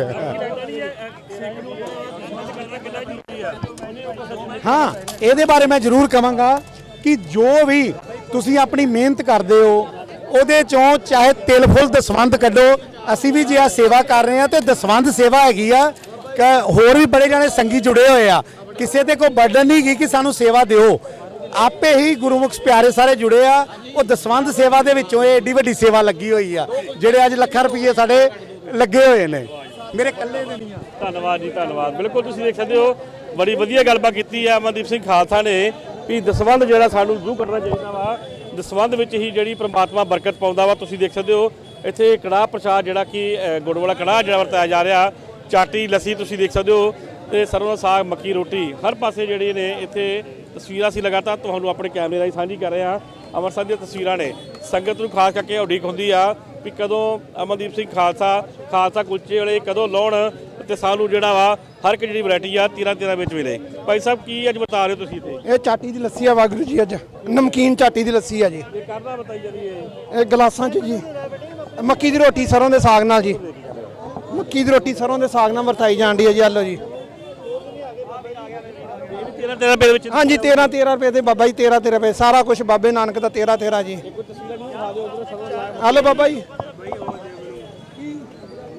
[SPEAKER 3] ਹਾਂ, ਇਹਦੇ ਬਾਰੇ ਮੈਂ ਜ਼ਰੂਰ ਕਹਾਂਗਾ ਕਿ ਜੋ ਵੀ ਤੁਸੀਂ ਆਪਣੀ ਮਿਹਨਤ ਕਰਦੇ ਹੋ, ਉਹਦੇ ਚੋਂ ਚਾਹੇ ਤਿਲ ਫੁੱਲ ਦਸਵੰਦ ਕੱਢੋ, ਅਸੀਂ ਵੀ ਜੇ ਆ ਸੇਵਾ ਕਰ ਰਹੇ ਆ ਤੇ ਦਸਵੰਦ ਸੇਵਾ ਹੈਗੀ ਆ, ਕਿ ਹੋਰ ਵੀ ਬੜੇ ਜਾਣੇ ਸੰਗੀ ਜੁੜੇ ਹੋਏ ਆ। ਕਿਸੇ ਤੇ ਕੋਈ ਬਰਡਨ ਨਹੀਂ ਗਈ ਕਿ ਸਾਨੂੰ ਸੇਵਾ ਦਿਓ। ਆਪੇ ਹੀ ਗੁਰਮੁਖ ਪਿਆਰੇ ਸਾਰੇ ਜੁੜੇ ਆ। ਉਹ ਦਸਵੰਦ ਸੇਵਾ ਦੇ ਵਿੱਚੋਂ ਇਹ ਏਡੀ ਵੱਡੀ ਸੇਵਾ ਲੱਗੀ ਹੋਈ ਆ। ਜਿਹੜੇ ਅੱਜ ਲੱਖਾਂ ਰੁਪਏ ਸਾਡੇ ਲੱਗੇ ਹੋਏ ਨੇ। ਮੇਰੇ ਇਕੱਲੇ ਦੇ ਨਹੀਂ ਆ।
[SPEAKER 1] ਧੰਨਵਾਦ ਜੀ ਧੰਨਵਾਦ। ਬਿਲਕੁਲ ਤੁਸੀਂ ਦੇਖ ਸਕਦੇ ਹੋ ਬੜੀ ਵਧੀਆ ਗੱਲਬਾਤ ਕੀਤੀ ਹੈ ਅਮਨਦੀਪ ਸਿੰਘ ਖਾਲਸਾ ਨੇ ਵੀ ਦਸਵੰਧ ਜਿਹੜਾ ਸਾਨੂੰ ਜ਼ਰੂਰ ਕਰਨਾ ਚਾਹੀਦਾ ਵਾ। ਦਸਵੰਧ ਵਿੱਚ ਹੀ ਜਿਹੜੀ ਪ੍ਰਮਾਤਮਾ ਬਰਕਤ ਪਾਉਂਦਾ ਵਾ ਤੁਸੀਂ ਦੇਖ ਸਕਦੇ ਹੋ ਇੱਥੇ ਕੜਾਹ ਪ੍ਰਸ਼ਾਦ ਜਿਹੜਾ ਕਿ ਅ, ਗੁੜ ਵਾਲਾ ਕੜਾਹ ਜਿਹੜਾ ਵਰਤਾਇਆ ਜਾ ਰਿਹਾ। ਚਾਟੀ ਲੱਸੀ ਤੁਸੀਂ ਦੇਖ ਸਕਦੇ ਹੋ। ਤੇ ਸਰੋਂ ਦਾ ਸਾਗ ਮੱਕੀ ਰੋਟੀ ਹਰ ਪਾਸੇ ਜਿਹੜੇ ਨੇ ਇੱਥੇ ਤਸਵੀਰਾਂ ਸੀ ਲਗਾਤਾਰ ਤੁਹਾਨੂੰ ਆਪਣੇ ਕੈਮਰੇ ਰਾਹੀਂ ਸਾਂਝੀ ਕਰ ਰਹੇ ਹਾਂ। ਅੰਮ੍ਰਿਤਸਰ ਦੀਆਂ ਤਸਵੀਰਾਂ ਨੇ। ਸੰਗਤ ਨੂੰ ਖਾਸ ਕਰਕੇ ਉਡੀਕ ਹੁੰਦੀ ਆ ਵੀ ਕਦੋਂ ਅਮਨਦੀਪ ਸਿੰਘ ਖਾਲਸਾ ਖਾਲਸਾ ਕੁਲਚੇ ਵਾਲੇ ਕਦੋਂ ਲਾਉਣ ਤੇ ਸਾਨੂੰ ਜਿਹੜਾ ਵਾ ਹਰ ਇੱਕ ਜਿਹੜੀ ਵੈਰਾਈਟੀ ਆ ਤੀਰਾਂ ਤੀਰਾਂ ਵਿੱਚ ਮਿਲੇ। ਭਾਈ ਸਾਹਿਬ ਕੀ ਅੱਜ ਬਤਾ ਰਹੇ ਹੋ ਤੁਸੀਂ ਇੱਥੇ?
[SPEAKER 3] ਇਹ ਚਾਟੀ ਦੀ ਲੱਸੀ ਆ ਵਾਗਰੂ ਜੀ ਅੱਜ। ਨਮਕੀਨ ਚਾਟੀ ਦੀ ਲੱਸੀ ਆ ਜੀ।
[SPEAKER 1] ਇਹ ਕਰਦਾ ਬਤਾਈ ਜਾਂਦੀ ਹੈ?
[SPEAKER 3] ਇਹ ਗਲਾਸਾਂ 'ਚ ਜੀ। ਮੱਕੀ ਦੀ ਰੋਟੀ ਸਰੋਂ ਦੇ ਸਾਗ ਨਾਲ ਜੀ। ਮੱਕੀ ਦੀ ਰੋਟੀ ਸਰੋਂ ਦੇ ਸਾਗ ਨਾਲ ਵਰਤਾਈ ਜਾਂਦੀ ਹੈ ਜੀ ਆਲੋ ਜੀ।
[SPEAKER 1] ਰੁਪਏ ਦੇ ਵਿੱਚ?
[SPEAKER 3] ਹਾਂਜੀ 13 13 ਰੁਪਏ ਦੇ ਬਾਬਾ ਜੀ 13 13 ਰੁਪਏ। ਸਾਰਾ ਕੁਝ ਬਾਬੇ ਨਾਨਕ ਦਾ 13 13 ਜੀ। ਆਲੋ ਬਾਬਾ ਜੀ।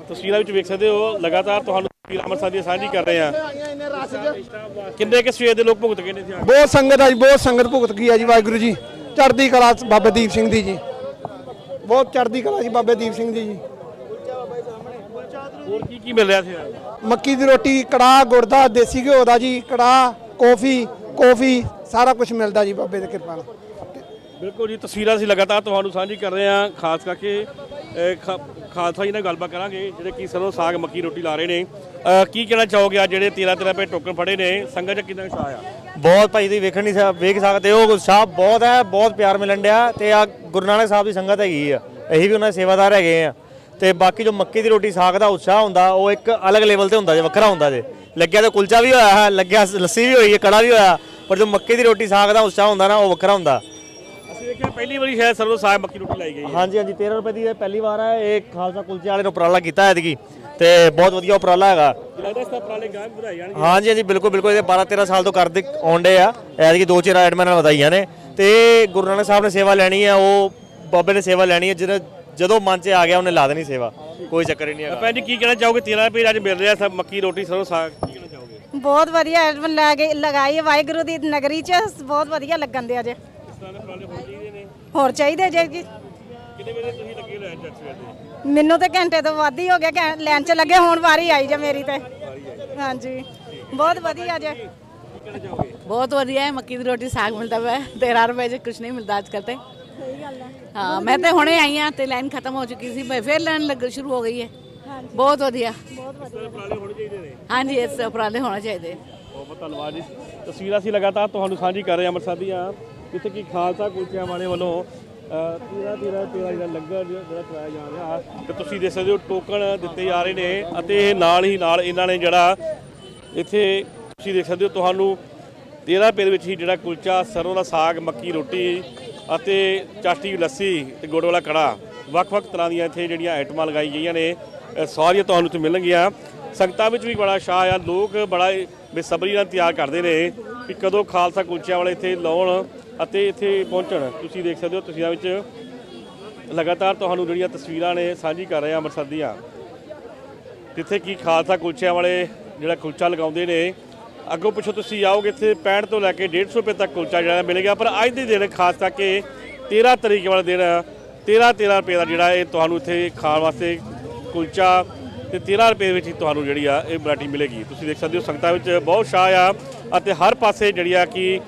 [SPEAKER 1] ਤਸਵੀਰਾਂ ਵਿੱਚ ਵੇਖ ਸਕਦੇ ਹੋ ਲਗਾਤਾਰ ਤੁਹਾਨੂੰ ਤਸਵੀਰਾਂ ਅੰਮ੍ਰਿਤਸਰ ਦੀਆਂ ਸਾਂਝੀ ਕਰ ਰਹੇ ਆ ਕਿੰਨੇ ਕਿ ਸਵੇਰ ਦੇ ਲੋਕ ਭੁਗਤ ਗਏ ਨੇ ਇੱਥੇ?
[SPEAKER 3] ਬਹੁਤ ਸੰਗਤ ਆ ਜੀ ਬਹੁਤ ਸੰਗਤ ਭੁਗਤ ਗਈ ਆ ਜੀ ਵਾਹਿਗੁਰੂ ਜੀ। ਚੜ੍ਹਦੀ ਕਲਾ ਬਾਬੇ ਦੀਪ ਸਿੰਘ ਦੀ ਜੀ। ਬਹੁਤ ਚੜ੍ਹਦੀ ਕਲਾ ਜੀ ਬਾਬੇ ਦੀਪ ਸਿੰਘ ਦੀ ਜੀ।
[SPEAKER 1] ਹੋਰ ਕੀ ਕੀ ਮਿਲ ਰਿਹਾ ਇੱਥੇ
[SPEAKER 3] ਮੱਕੀ ਦੀ ਰੋਟੀ ਕੜਾਹ ਗੁੜ ਦਾ ਦੇਸੀ ਘਿਓ ਦਾ ਜੀ ਕੜਾਹ ਕੌਫੀ ਕੌਫੀ ਸਾਰਾ ਕੁਝ ਮਿਲਦਾ ਜੀ ਬਾਬੇ ਦੀ ਕਿਰਪਾ ਨਾਲ।
[SPEAKER 1] ਬਿਲਕੁਲ ਜੀ ਤਸਵੀਰਾਂ ਅਸੀਂ ਲਗਾਤਾਰ ਤੁਹਾਨੂੰ ਸਾਂਝੀ ਕਰ ਰਹੇ ਹਾਂ ਖਾਸ ਕਰਕੇ ਖਾਲਸਾ ਜੀ ਨਾਲ ਗੱਲਬਾਤ ਕਰਾਂਗੇ ਜਿਹੜੇ ਕੀ ਸਰੋਂ ਸਾਗ ਮੱਕੀ ਰੋਟੀ ਲਾ ਰਹੇ ਨੇ। ਕੀ ਕਹਿਣਾ ਚਾਹੋਗੇ ਅੱਜ ਜਿਹੜੇ 13 13 ਰੁਪਏ ਟੋਕਨ ਫੜੇ ਨੇ? ਸੰਗਤ ਚ ਕਿੰਨਾ ਉਤਸ਼ਾਹ ਆ?
[SPEAKER 10] ਬਹੁਤ ਭਾਈ ਤੁਸੀਂ ਵੇਖਣ ਨਹੀਂ ਵੇਖ ਸਕਦੇ ਹੋ ਉਤਸ਼ਾਹ ਬਹੁਤ ਹੈ ਬਹੁਤ ਪਿਆਰ ਮਿਲਣ ਡਿਆ ਤੇ ਆ ਗੁਰੂ ਨਾਨਕ ਸਾਹਿਬ ਦੀ ਸੰਗਤ ਹੈਗੀ ਆ ਅਸੀਂ ਵੀ ਉਹਨਾਂ ਦੇ ਸੇਵਾਦਾਰ ਹੈਗੇ ਆ। ਤੇ ਬਾਕੀ ਜੋ ਮੱਕੀ ਦੀ ਰੋਟੀ ਸਾਗ ਦਾ ਉਤਸ਼ਾਹ ਹੁੰਦਾ ਉਹ ਇੱਕ ਅਲੱਗ ਲੈਵਲ ਤੇ ਹੁੰਦਾ ਜੇ ਵੱਖਰਾ ਹੁੰਦਾ ਜੇ। ਲੱਗਿਆ ਤਾਂ ਕੁਲਚਾ ਵੀ ਹੋਇਆ ਹੈ ਲੱਗਿਆ ਲੱਸੀ ਵੀ ਹੋਈ ਹੈ ਕੜਾ ਵੀ ਹੋਇਆ ਪਰ ਜੋ ਮੱਕੀ ਦੀ ਰੋਟੀ ਸਾਗ ਦਾ ਉਤਸ਼ਾਹ ਹੁੰਦਾ ਨਾ ਉਹ ਵੱਖਰਾ ਹੁੰਦਾ।
[SPEAKER 1] ਅਸੀਂ ਦੇਖਿਆ ਪਹਿਲੀ ਵਾਰੀ ਸ਼ਾਇਦ ਸਰੋਂ ਸਾਗ ਮੱਕੀ ਰੋਟੀ ਲਾਈ ਗਈ ਹੈ।
[SPEAKER 10] ਹਾਂਜੀ ਹਾਂਜੀ 13 ਰੁਪਏ ਦੀ ਇਹ ਪਹਿਲੀ ਵਾਰ ਹੈ ਇਹ ਖਾਲਸਾ ਕੁਲਚੇ ਵਾਲੇ ਨੇ ਉਪਰਾਲਾ ਕੀਤਾ ਹੈ ਐਤਕੀ ਤੇ ਬਹੁਤ ਵਧੀਆ ਉਪਰਾਲਾ ਹੈਗਾ।
[SPEAKER 1] ਲੱਗਦਾ ਇਸ ਤਰ੍ਹਾਂ ਪੁਰਾਣੇ ਗਾਹਕ ਵਧਾਈ ਜਾਣਗੇ।
[SPEAKER 10] ਹਾਂਜੀ ਹਾਂਜੀ ਬਿਲਕੁਲ ਬਿਲਕੁਲ ਇਹ 12 13 ਸਾਲ ਤੋਂ ਕਰਦੇ ਆਉਂਦੇ ਆ ਐਤਕੀ ਦੋ ਚਿਰ ਐਡਮਨ ਨਾਲ ਵਧਾਈਆਂ ਨੇ ਤੇ ਗੁਰੂ ਨਾਨਕ ਸਾਹਿਬ ਨੇ ਸੇਵਾ ਲੈਣੀ ਹੈ ਉਹ ਬਾਬੇ ਨੇ ਸੇਵਾ ਲੈਣੀ ਹੈ ਜਦੋਂ ਜਦੋਂ ਮਨ 'ਚ ਆ ਗਿਆ ਉਹਨੇ ਲਾ ਦੇਣੀ ਸੇਵਾ। ਕੋਈ ਚੱਕਰ ਹੀ ਨਹੀਂ ਹੈਗਾ।
[SPEAKER 1] ਭੈਣ ਜੀ ਕੀ ਕਹਿਣਾ ਚਾਹੋਗੇ? 13 ਰੁਪਏ ਅੱਜ ਮਿਲ ਰਿਹਾ ਸਭ ਮੱਕੀ ਰੋਟੀ ਸਰੋਂ ਸਾਗ ਕੀ ਕਹਿਣਾ ਚਾਹੋਗੇ?
[SPEAKER 11] ਬਹੁਤ ਵਧੀਆ ਐਡਮਨ ਲਾ ਕੇ ਲਗਾਈ ਹੈ ਵਾਹਿਗੁਰੂ ਦੀ ਨਗਰੀ 'ਚ। ਬਹੁਤ ਵਧੀਆ ਲੱਗਣ ਦੇ ਅਜੇ
[SPEAKER 1] ਇਸ ਤਰ੍ਹਾਂ ਦੇ ਪੁਰਾਣੇ ਹੋਣ ਚਾਹੀਦੇ ਨੇ?
[SPEAKER 11] ਹੋਰ ਚਾਹੀਦੇ ਜੇ ਜੀ
[SPEAKER 1] ਕਿੰਨੇ ਵਜੇ ਤੁਸੀਂ ਲੱਗੇ ਹੋਏ ਹੋ ਚਰਚ ਵੇਲੇ
[SPEAKER 11] ਮੈਨੂੰ ਤਾਂ ਘੰਟੇ ਤੋਂ ਵੱਧ ਹੀ ਹੋ ਗਿਆ ਲਾਈਨ 'ਚ ਲੱਗੇ ਹੁਣ ਵਾਰੀ ਆਈ ਜੇ ਮੇਰੀ ਤੇ। ਹਾਂਜੀ। ਬਹੁਤ ਵਧੀਆ ਜੇ।
[SPEAKER 12] ਬਹੁਤ ਵਧੀਆ ਹੈ ਮੱਕੀ ਦੀ ਰੋਟੀ ਸਾਗ ਮਿਲਦਾ ਵਾ 13 ਰੁਪਏ 'ਚ ਕੁਝ ਨਹੀਂ ਮਿਲਦਾ ਅੱਜ ਕੱਲ੍ਹ ਤੇ। ਸਹੀ ਗੱਲ ਹੈ। ਹਾਂ ਮੈਂ ਤੇ ਹੁਣੇ ਆਈ ਹਾਂ ਤੇ ਲਾਈਨ ਖਤਮ ਹੋ ਚੁੱਕੀ ਸੀ ਮੈਂ ਫਿਰ ਲਾਈਨ ਲੱਗ ਸ਼ੁਰੂ ਹੋ ਗਈ ਹੈ। ਬਹੁਤ ਵਧੀਆ। ਬਹੁਤ
[SPEAKER 1] ਪੁਰਾਣੇ ਹੋਣੇ ਚਾਹੀਦੇ ਨੇ।
[SPEAKER 12] ਹਾਂਜੀ ਇਸ ਉਪਰਾਲੇ ਹੋਣੇ ਚਾਹੀਦੇ।
[SPEAKER 1] ਬਹੁਤ ਬਹੁਤ ਧੰਨਵਾਦ ਜੀ। ਤਸਵੀਰਾਂ ਅਸੀਂ ਲਗਾਤਾਰ ਤੁਹਾਨੂੰ ਸਾਂਝੀ ਕਰ ਰਹੇ ਹਾਂ ਅੰਮ੍ਰਿਤਸਰ ਦੀਆਂ। ਜਿੱਥੇ ਕਿ ਖਾਲਸਾ ਕੁਲਚਿਆਂ ਵਾਲੇ ਵੱਲੋਂ ਤੀਰਾ ਤੀਰਾ ਤੀਰਾ ਜਿਹੜਾ ਲੰਗਰ ਜਿਹੜਾ ਚਲਾਇਆ ਜਾ ਰਿਹਾ ਤੇ ਤੁਸੀਂ ਦੇਖ ਸਕਦੇ ਹੋ ਟੋਕਨ ਦਿੱਤੇ ਜਾ ਰਹੇ ਨੇ ਅਤੇ ਇਹ ਨਾਲ ਹੀ ਨਾਲ ਇਹਨਾਂ ਨੇ ਜਿਹੜਾ ਇੱਥੇ ਤੁਸੀਂ ਦੇਖ ਸਕਦੇ ਹੋ ਤੁਹਾਨੂੰ 13 ਰੁਪਏ ਦੇ ਵਿੱਚ ਹੀ ਜਿਹੜਾ ਕੁਲਚਾ ਸਰੋਂ ਦਾ ਸਾਗ ਮੱਕੀ ਰੋਟੀ ਅਤੇ ਚਾਟੀ ਲੱਸੀ ਤੇ ਗੁੜ ਵਾਲਾ ਕੜਾ, ਵੱਖ-ਵੱਖ ਤਰ੍ਹਾਂ ਦੀਆਂ ਇੱਥੇ ਜਿਹੜੀਆਂ ਆਈਟਮਾਂ ਲਗਾਈ ਗਈਆਂ ਨੇ ਸਾਰੀਆਂ ਤੁਹਾਨੂੰ ਇੱਥੇ ਮਿਲਣਗੀਆਂ। ਸੰਗਤਾਂ ਵਿੱਚ ਵੀ ਬੜਾ ਸ਼ਾਹ ਆ, ਲੋਕ ਬੜਾ ਬੇਸਬਰੀ ਨਾਲ ਤਿਆਰ ਕਰਦੇ ਨੇ ਕਿ ਕਦੋਂ ਖਾਲਸਾ ਕੁਲਚਿਆਂ ਵਾਲੇ ਇੱਥੇ ਲਾਉਣ ਅਤੇ ਇੱਥੇ ਪਹੁੰਚਣ। ਤੁਸੀਂ ਦੇਖ ਸਕਦੇ ਹੋ ਤਸਵੀਰਾਂ ਵਿੱਚ ਲਗਾਤਾਰ ਤੁਹਾਨੂੰ ਜਿਹੜੀਆਂ ਤਸਵੀਰਾਂ ਨੇ ਸਾਂਝੀ ਕਰ ਰਹੇ ਹਾਂ ਅੰਮ੍ਰਿਤਸਰ ਦੀਆਂ। ਜਿੱਥੇ ਕੀ ਖਾਲਸਾ ਕੁਲਚਿਆਂ ਵਾਲੇ ਜਿਹੜਾ ਕੁਲਚਾ ਲਗਾਉਂਦੇ ਨੇ ਅੱਗੋਂ ਪਿੱਛੋਂ ਤੁਸੀਂ ਆਓਗੇ ਇੱਥੇ 65 ਤੋਂ ਲੈ ਕੇ 150 ਰੁਪਏ ਤੱਕ ਕੁਲਚਾ ਜਿਹੜਾ ਮਿਲੇਗਾ ਪਰ ਅੱਜ ਦੇ ਦਿਨ ਖਾਸ ਕਰਕੇ 13 ਤਰੀਕ ਵਾਲਾ ਦਿਨ 13 13 ਰੁਪਏ ਦਾ ਜਿਹੜਾ ਇਹ ਤੁਹਾਨੂੰ ਇੱਥੇ ਖਾਣ ਵਾਸਤੇ ਕੁਲਚਾ ਤੇ 13 ਰੁਪਏ ਵਿੱਚ ਹੀ ਤੁਹਾਨੂੰ ਜਿਹੜੀ ਆ ਇਹ ਵੈਰਾਈਟੀ ਮਿਲੇਗੀ। ਤੁਸੀਂ ਦੇਖ ਸਕਦੇ ਹੋ ਸੰਗਤਾਂ ਵਿੱਚ ਬਹੁਤ ਸ਼ਾਹ ਆ ਅਤੇ ਹਰ ਪਾਸੇ ਜਿਹੜੀ ਆ ਕਿ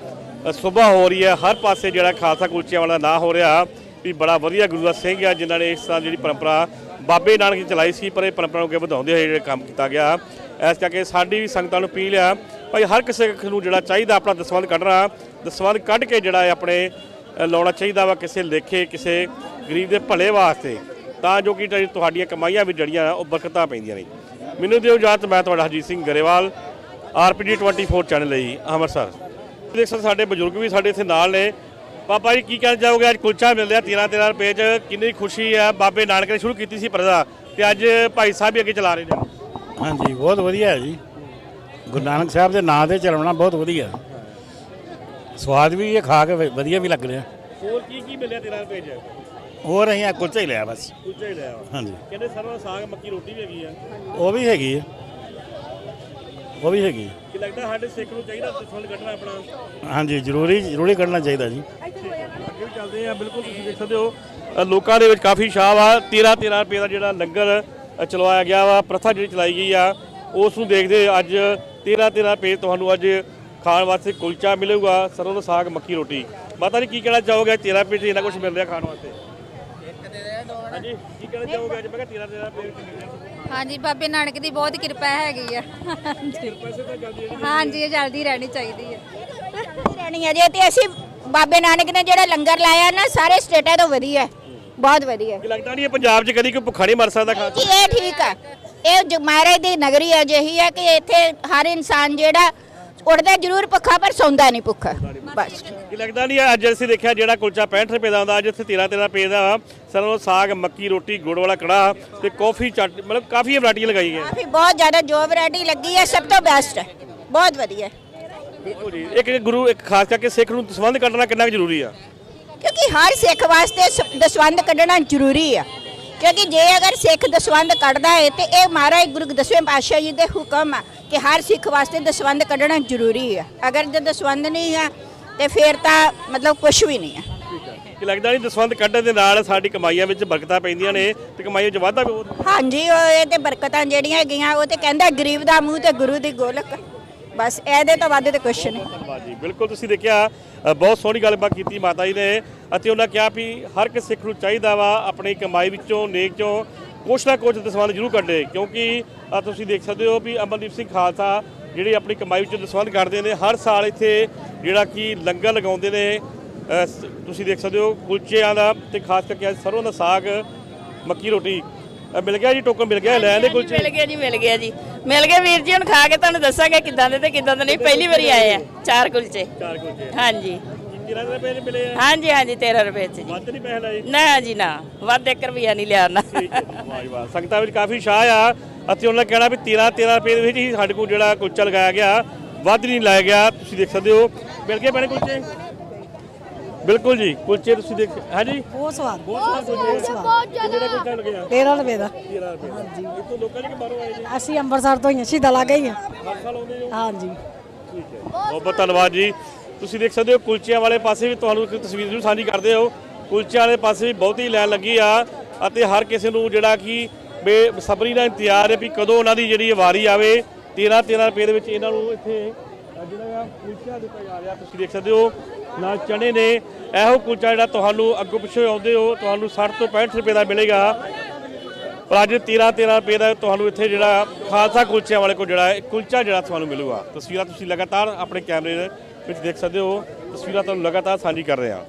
[SPEAKER 1] ਸੁਬਾ ਹੋ ਰਹੀ ਹੈ, ਹਰ ਪਾਸੇ ਜਿਹੜਾ ਖਾਲਸਾ ਕੁਲਚਿਆਂ ਵਾਲਾ ਨਾਂ ਹੋ ਰਿਹਾ ਵੀ ਬੜਾ ਵਧੀਆ ਗੁਰੂ ਦਾ ਸਿੰਘ ਆ, ਜਿਨ੍ਹਾਂ ਨੇ ਇਸ ਤਰ੍ਹਾਂ ਜਿਹੜੀ ਪਰੰਪਰਾ ਬਾਬੇ ਨਾਨਕ ਨੇ ਚਲਾਈ ਸੀ, ਪਰ ਇਹ ਪਰੰਪਰਾ ਨੂੰ ਅੱਗੇ ਵਧਾਉਂਦੇ ਹੋਏ ਜਿਹੜਾ ਕੰਮ ਕੀਤਾ ਗਿਆ। ਇਸ ਕਰਕੇ ਸਾਡੀ ਵੀ ਸੰਗਤਾਂ ਨੂੰ ਅਪੀਲ ਆ ਭਾਈ, ਹਰ ਕਿਸੇ ਨੂੰ ਜਿਹੜਾ ਚਾਹੀਦਾ ਆਪਣਾ ਦਸਵੰਧ ਕੱਢਣਾ ਦਸਵੰਧ ਕੱਢ ਕੇ ਜਿਹੜਾ ਇਹ ਆਪਣੇ ਲਾਉਣਾ ਚਾਹੀਦਾ ਵਾ ਕਿਸੇ ਲੇਖੇ, ਕਿਸੇ ਗਰੀਬ ਦੇ ਭਲੇ ਵਾਸਤੇ। ਤਾਂ ਜੋ ਕਿ ਤੁਹਾਡੀਆਂ ਕਮਾਈਆਂ ਵੀ ਜੜੀਆਂ ਉਹ ਬਰਕਤਾਂ ਪੈਂਦੀਆਂ ਨੇ। ਮੈਨੂੰ ਦਿਓ ਇਜਾਜ਼ਤ, ਮੈਂ ਤੁਹਾਡਾ ਹਰਜੀਤ ਸਿੰਘ ਗਰੇਵਾਲ, ਆਰਪੀਡੀ 24 ਚੈਨਲ ਲਈ ਅੰਮ੍ਰਿਤਸਰ। ਦੇਖ ਸਕਦੇ ਸਾਡੇ ਬਜ਼ੁਰਗ ਵੀ ਸਾਡੇ ਇੱਥੇ ਨਾਲ ਨੇ। ਪਾਪਾ ਜੀ, ਕੀ ਕਹਿਣਾ ਚਾਹੋਗੇ? ਅੱਜ ਕੁਲਚਾ ਮਿਲ ਰਿਹਾ 13 13 ਰੁਪਏ ਚ। ਕਿੰਨੀ ਖੁਸ਼ੀ ਹੈ ਬਾਬੇ ਨਾਨਕ ਨੇ ਸ਼ੁਰੂ ਕੀਤੀ ਸੀ ਪ੍ਰਥਾ ਤੇ ਅੱਜ ਭਾਈ ਸਾਹਿਬ ਵੀ ਅੱਗੇ ਚਲਾ ਰਹੇ ਨੇ।
[SPEAKER 3] ਹਾਂਜੀ, ਬਹੁਤ ਵਧੀਆ ਹੈ ਜੀ। ਗੁਰੂ ਨਾਨਕ ਸਾਹਿਬ ਦੇ ਨਾਂ ਤੇ ਚੱਲਣਾ ਬਹੁਤ ਵਧੀਆ। ਸਵਾਦ ਵੀ ਇਹ ਖਾ ਕੇ ਵ- ਵਧੀਆ ਵੀ ਲੱਗ ਰਿਹਾ।
[SPEAKER 1] ਹੋਰ ਕੀ ਕੀ ਮਿਲਿਆ 13 ਰੁਪਏ ਚ
[SPEAKER 3] ਹੋਰ ਅਸੀਂ ਆ ਕੁਲਚਾ ਹੀ ਲਿਆ ਬਸ।
[SPEAKER 1] ਕੁਲਚਾ ਹੀ ਲਿਆ ਵਾ।
[SPEAKER 3] ਹਾਂਜੀ।
[SPEAKER 1] ਕਹਿੰਦੇ ਸਰੋਂ ਦਾ ਸਾਗ ਮੱਕੀ ਰੋਟੀ ਵੀ ਹੈਗੀ ਆ।
[SPEAKER 3] ਉਹ ਵੀ ਹੈਗੀ ਹੈ ਉਹ ਵੀ ਹੈਗੀ ਹੈ।
[SPEAKER 1] ਕੀ ਲੱਗਦਾ ਸਾਡੇ ਸਿੱਖ ਨੂੰ ਚਾਹੀਦਾ ਦਸਵੰਦ ਕੱਢਣਾ ਆਪਣਾ?
[SPEAKER 3] ਹਾਂਜੀ ਜ਼ਰੂਰੀ ਜ਼ਰੂਰੀ ਕਰਨਾ ਚਾਹੀਦਾ ਜੀ।
[SPEAKER 1] ਅੱਗੇ ਵੀ ਚੱਲਦੇ ਆ ਬਿਲਕੁਲ ਤੁਸੀਂ ਦੇਖ ਸਕਦੇ ਹੋ। ਅ, ਲੋਕਾਂ ਦੇ ਵਿੱਚ ਕਾਫੀ ਸ਼ਾਹ ਵਾ 13 13 ਰੁਪਏ ਦਾ ਜਿਹੜਾ ਲੰਗਰ ਅ, ਚਲਵਾਇਆ ਗਿਆ ਵਾ। ਪ੍ਰਥਾ ਜਿਹੜੀ ਚਲਾਈ ਗਈ ਆ ਉਸ ਨੂੰ ਦੇਖਦੇ ਅੱਜ 13 13 ਰੁਪਏ ਤੁਹਾਨੂੰ ਅੱਜ ਖਾਣ ਵਾਸਤੇ ਕੁਲਚਾ ਮਿਲੇਗਾ ਸਰੋਂ ਦਾ ਸਾਗ ਮੱਕੀ ਰੋਟੀ। ਮਾਤਾ ਜੀ ਕੀ ਕਹਿਣਾ ਚਾਹੋਗੇ? 13 ਰੁਪਏ 'ਚ ਇੰਨਾ ਕੁਝ ਮਿਲ ਰਿਹਾ ਖਾਣ ਵਾਸਤੇ? ਹਾਂਜੀ ਕੀ ਕਹਿਣਾ ਚਾਹੋਗੇ ਅੱਜ? ਮੈਂ ਕਿਹਾ 13 13 ਰੁਪਏ 'ਚ ਮਿਲ ਰਿਹਾ।
[SPEAKER 11] ਹਾਂਜੀ ਬਾਬੇ ਨਾਨਕ ਦੀ ਬਹੁਤ ਕਿਰਪਾ ਹੈਗੀ ਆ। ਹਾਂਜੀ। ਇਹ ਜਲਦੀ ਰਹਿਣੀ ਚਾਹੀਦੀ ਹੈ
[SPEAKER 5] ਰਹਿਣੀ ਹੈ ਜੇ। ਤੇ ਅਸੀਂ ਬਾਬੇ ਨਾਨਕ ਨੇ ਜਿਹੜਾ ਲੰਗਰ ਲਾਇਆ ਨਾ ਸਾਰੇ ਸਟੇਟਾਂ ਤੋਂ ਵਧੀਆ। ਬਹੁਤ ਵਧੀਆ
[SPEAKER 1] ਲੱਗਦਾ ਨਹੀਂ ਪੰਜਾਬ 'ਚ ਕਦੀ ਕੋਈ ਭੁੱਖਾ ਨਹੀਂ ਮਰ ਸਕਦਾ ਖਾ
[SPEAKER 5] ਇਹ ਠੀਕ ਹੈ ਇਹ ਜ- ਮਹਾਰਾਜ ਦੀ ਨਗਰੀ ਅਜਿਹੀ ਹੈ ਕਿ ਇੱਥੇ ਹਰ ਇਨਸਾਨ ਜਿਹੜਾ ਉੱਠਦਾ ਜ਼ਰੂਰ ਭੁੱਖਾ ਪਰ ਸੌਂਦਾ ਨਹੀਂ ਭੁੱਖਾ। ਬਸ।
[SPEAKER 1] ਕੀ ਲੱਗਦਾ ਨਹੀਂ ਅੱਜ ਅਸੀਂ ਦੇਖਿਆ ਜਿਹੜਾ ਕੁਲਚਾ 65 ਰੁਪਏ ਦਾ ਹੁੰਦਾ ਅੱਜ ਇੱਥੇ 13 13 ਰੁਪਏ ਦਾ। ਸਰੋਂ ਸਾਗ ਮੱਕੀ ਰੋਟੀ ਗੁੜ ਵਾਲਾ ਕੜਾਹ ਤੇ ਕੌਫੀ ਚੱਟ ਮਤਲਬ ਕਾਫੀ ਵੈਰਾਈਟੀਆਂ ਲਗਾਈ ਹੈ।
[SPEAKER 5] ਕਾਫੀ ਬਹੁਤ ਜ਼ਿਆਦਾ ਜੋ ਵੈਰਾਈਟੀ ਲੱਗੀ ਹੈ ਸਭ ਤੋਂ ਬੈਸਟ ਹੈ। ਬਹੁਤ ਵਧੀਆ।
[SPEAKER 1] ਬਿਲਕੁਲ ਜੀ ਇੱਕ ਗੁਰੂ ਇੱਕ ਖਾਸ ਕਰਕੇ ਸਿੱਖ ਨੂੰ ਦਸਵੰਧ ਕੱਢਣਾ ਕਿੰਨਾ ਜ਼ਰੂਰੀ ਆ?
[SPEAKER 5] ਕਿਉਂਕਿ ਹਰ ਸਿੱਖ ਵਾਸਤੇ ਦਸਵੰਧ ਕੱਢਣਾ ਜ਼ਰੂਰੀ ਹੈ ਕਿਉਂਕਿ ਜੇ ਅਗਰ ਸਿੱਖ ਦਸਵੰਧ ਕੱਢਦਾ ਹੈ ਤੇ ਇਹ ਮਹਾਰਾਜ ਗੁਰੂ ਦਸਵੇਂ ਪਾਤਸ਼ਾਹ ਜੀ ਦੇ ਹੁਕਮ ਹੈ ਕਿ ਹਰ ਸਿੱਖ ਵਾਸਤੇ ਦਸਵੰਧ ਕੱਢਣਾ ਜ਼ਰੂਰੀ ਹੈ ਅਗਰ ਜੇ ਦਸਵੰਧ ਨਹੀਂ ਹੈ ਤੇ ਫਿਰ ਤਾਂ ਮਤਲਬ ਕੁਝ ਵੀ ਨਹੀਂ ਹੈ
[SPEAKER 1] ਕਿ ਲੱਗਦਾ ਨਹੀਂ ਦਸਵੰਧ ਕੱਢਣ ਦੇ ਨਾਲ ਸਾਡੀ ਕਮਾਈਆਂ ਵਿੱਚ ਬਰਕਤਾਂ ਪੈਂਦੀਆਂ ਨੇ ਤੇ ਕਮਾਈਆਂ 'ਚ ਵਾਧਾ ਵੀ ਬਹੁਤ
[SPEAKER 5] ਹਾਂਜੀ ਉਹ ਇਹ ਤੇ ਬਰਕਤਾਂ ਜਿਹੜੀਆਂ ਹੈਗੀਆਂ ਉਹ ਤੇ ਕਹਿੰਦਾ ਗਰੀਬ ਦਾ ਮੂੰਹ ਤੇ ਗੁਰੂ ਦੀ ਗੋਲਕ। ਬਸ ਇਹਦੇ ਤੋਂ ਵੱਧ ਤੇ ਕੁਝ ਨਹੀਂ
[SPEAKER 1] ਧੰਨਵਾਦ ਜੀ। ਬਿਲਕੁਲ ਤੁਸੀਂ ਦੇਖਿਆ ਅ, ਬਹੁਤ ਸੋਹਣੀ ਗੱਲਬਾਤ ਕੀਤੀ ਮਾਤਾ ਜੀ ਨੇ ਅਤੇ ਉਹਨਾਂ ਕਿਹਾ ਵੀ ਹਰ ਇੱਕ ਸਿੱਖ ਨੂੰ ਚਾਹੀਦਾ ਵਾ ਆਪਣੀ ਕਮਾਈ ਵਿੱਚੋਂ ਨੇਕ ਚੋਂ ਕੁਛ ਨਾ ਕੁਛ ਦਸਵੰਧ ਜ਼ਰੂਰ ਕੱਢੇ। ਕਿਉਂਕਿ ਅ, ਤੁਸੀਂ ਦੇਖ ਸਕਦੇ ਹੋ ਵੀ ਅਮਨਦੀਪ ਸਿੰਘ ਖਾਲਸਾ ਜਿਹੜੇ ਆਪਣੀ ਕਮਾਈ ਵਿੱਚੋਂ ਦਸਵੰਧ ਕੱਢਦੇ ਨੇ ਹਰ ਸਾਲ ਇੱਥੇ ਜਿਹੜਾ ਕਿ ਲੰਗਰ ਲਗਾਉਂਦੇ ਨੇ ਅ, ਸ- ਤੁਸੀਂ ਦੇਖ ਸਕਦੇ ਹੋ ਕੁਲਚਿਆਂ ਦਾ ਤੇ ਖਾਸ ਕਰਕੇ ਅੱਜ ਸਰੋਂ ਦਾ ਸਾਗ ਮੱਕੀ ਰੋਟੀ। ਅ, ਮਿਲ ਗਿਆ ਜੀ ਟੋਕਨ ਮਿਲ ਗਿਆ ਲੈ ਦੇ ਕੁਲਚੇ?
[SPEAKER 12] ਮਿਲ ਗਿਆ ਜੀ ਮਿਲ ਗਿਆ ਜੀ। ਮਿਲ ਗਏ ਵੀਰ ਜੀ ਹੁਣ ਖਾ ਕੇ ਤੁਹਾਨੂੰ ਦੱਸਾਂਗੇ ਕਿੱਦਾਂ ਦੇ ਤੇ ਕਿੱਦਾਂ ਦੇ ਨਹੀਂ। ਪਹਿਲੀ ਵਾਰੀ ਆਏ ਆ ਚਾਰ ਕੁਲਚੇ।
[SPEAKER 1] ਚਾਰ ਕੁਲਚੇ।
[SPEAKER 12] ਹਾਂਜੀ।
[SPEAKER 1] ਦੇ ਦੇ ਮਿਲੇ ਆ?
[SPEAKER 12] ਹਾਂਜੀ ਹਾਂਜੀ 13 ਰੁਪਏ ਚ ਜੀ।
[SPEAKER 1] ਵੱਧ ਨਹੀਂ ਪੈਸੇ ਲਾਏ?
[SPEAKER 12] ਨਾ ਜੀ ਨਾ। ਵੱਧ 1 ਰੁਪਿਆ ਨਹੀਂ ਲਿਆ ਨਾ।
[SPEAKER 1] ਠੀਕ ਹੈ। ਜੀ, ਵਾਹ ਜੀ ਵਾਹ। ਸੰਗਤਾਂ ਵਿੱਚ ਕਾਫੀ ਸ਼ਾਹ ਆ। ਅਤੇ ਉਹਨਾਂ ਕਹਿਣਾ ਵੀ 13 13 ਰੁਪਏ ਦੇ ਵਿੱਚ ਹੀ ਸਾਡੇ ਕੋਲ ਜਿਹੜਾ ਕੁਲਚਾ ਲਗਾਇਆ ਗਿਆ ਵੱਧ ਨਹੀਂ ਲਾਇਆ ਗਿਆ। ਤੁਸੀਂ ਦੇਖ ਸਕਦੇ ਹੋ। ਮਿਲ ਗਏ ਬਣੇ ਕੁਲਚੇ? ਬਿਲਕੁਲ ਜੀ ਕੁਲਚੇ ਤੁਸੀਂ ਦੇਖ ਹਾਂਜੀ?
[SPEAKER 11] ਬਹੁਤ ਸਵਾਦ।
[SPEAKER 1] ਬਹੁਤ ਸਵਾਦ ਦਾ ਕੁਲਚਾ ਲੱਗਿਆ
[SPEAKER 11] 13 ਰੁਪਏ ਦਾ
[SPEAKER 1] 13 ਰੁਪਏ ਹਾਂਜੀ। ਇਹ ਤੋਂ ਲੋਕਾਂ ਨੇ ਬਾਹਰੋਂ ਆਏ ਜੀ?
[SPEAKER 11] ਅਸੀਂ ਅੰਮ੍ਰਿਤਸਰ ਤੋਂ ਹੀ ਹਾਂ ਸ਼ਹੀਦਾਂ ਲਾ ਗਏ ਹਾਂ।
[SPEAKER 1] ਹੋ?
[SPEAKER 11] ਹਾਂਜੀ।
[SPEAKER 1] ਠੀਕ ਹੈ ਬਹੁਤ ਬਹੁਤ ਧੰਨਵਾਦ ਜੀ। ਤੁਸੀਂ ਦੇਖ ਸਕਦੇ ਹੋ ਕੁਲਚਿਆਂ ਵਾਲੇ ਪਾਸੇ ਵੀ ਤੁਹਾਨੂੰ ਇੱਕ ਤਸਵੀਰ ਜ਼ਰੂਰ ਸਾਂਝੀ ਕਰਦੇ ਹੋ ਕੁਲਚਿਆਂ ਵਾਲੇ ਪਾਸੇ ਵੀ ਬਹੁਤੀ ਲਾਈਨ ਲੱਗੀ ਆ ਅਤੇ ਹਰ ਕਿਸੇ ਨੂੰ ਜਿਹੜਾ ਕਿ ਬੇਸਬਰੀ ਨਾਲ ਇੰਤਜ਼ਾਰ ਹੈ ਵੀ ਕਦੋਂ ਉਹਨਾਂ ਦੀ ਜਿਹੜੀ ਵਾਰੀ ਆਵੇ। 13 13 ਰੁਪਏ ਦੇ ਵਿੱਚ ਇਹਨਾਂ ਨੂੰ ਇੱਥੇ ਜਿਹੜਾ ਆ ਕੁਲਚਾ ਦਿੱਤਾ ਜਾ ਰਿਹਾ। ਤੁਸੀਂ ਦੇਖ ਸਕਦੇ ਹੋ ਨਾਲ ਚਣੇ ਨੇ। ਇਹੋ ਕੁਲਚਾ ਜਿਹੜਾ ਤੁਹਾਨੂੰ ਅੱਗੋਂ ਪਿੱਛੋਂ ਆਉਂਦੇ ਹੋ, ਤੁਹਾਨੂੰ 60 ਤੋਂ 65 ਰੁਪਏ ਦਾ ਮਿਲੇਗਾ। ਪਰ ਅੱਜ 13 13 ਰੁਪਏ ਦਾ ਤੁਹਾਨੂੰ ਇੱਥੇ ਜਿਹੜਾ ਖਾਲਸਾ ਕੁਲਚਿਆਂ ਵਾਲੇ ਕੋਲ ਜਿਹੜਾ ਕੁਲਚਾ ਜਿਹੜਾ ਤੁਹਾਨੂੰ ਮਿਲੂਗਾ। ਤਸਵੀਰਾਂ ਤੁਸੀਂ ਲਗਾਤਾਰ ਆਪਣੇ ਕੈਮਰੇ ਦੇ ਵਿੱਚ ਦੇਖ ਸਕਦੇ ਹੋ। ਤਸਵੀਰਾਂ ਤੁਹਾਨੂੰ ਲਗਾਤਾਰ ਸਾਂਝੀ ਕਰ ਰਹੇ ਹਾਂ।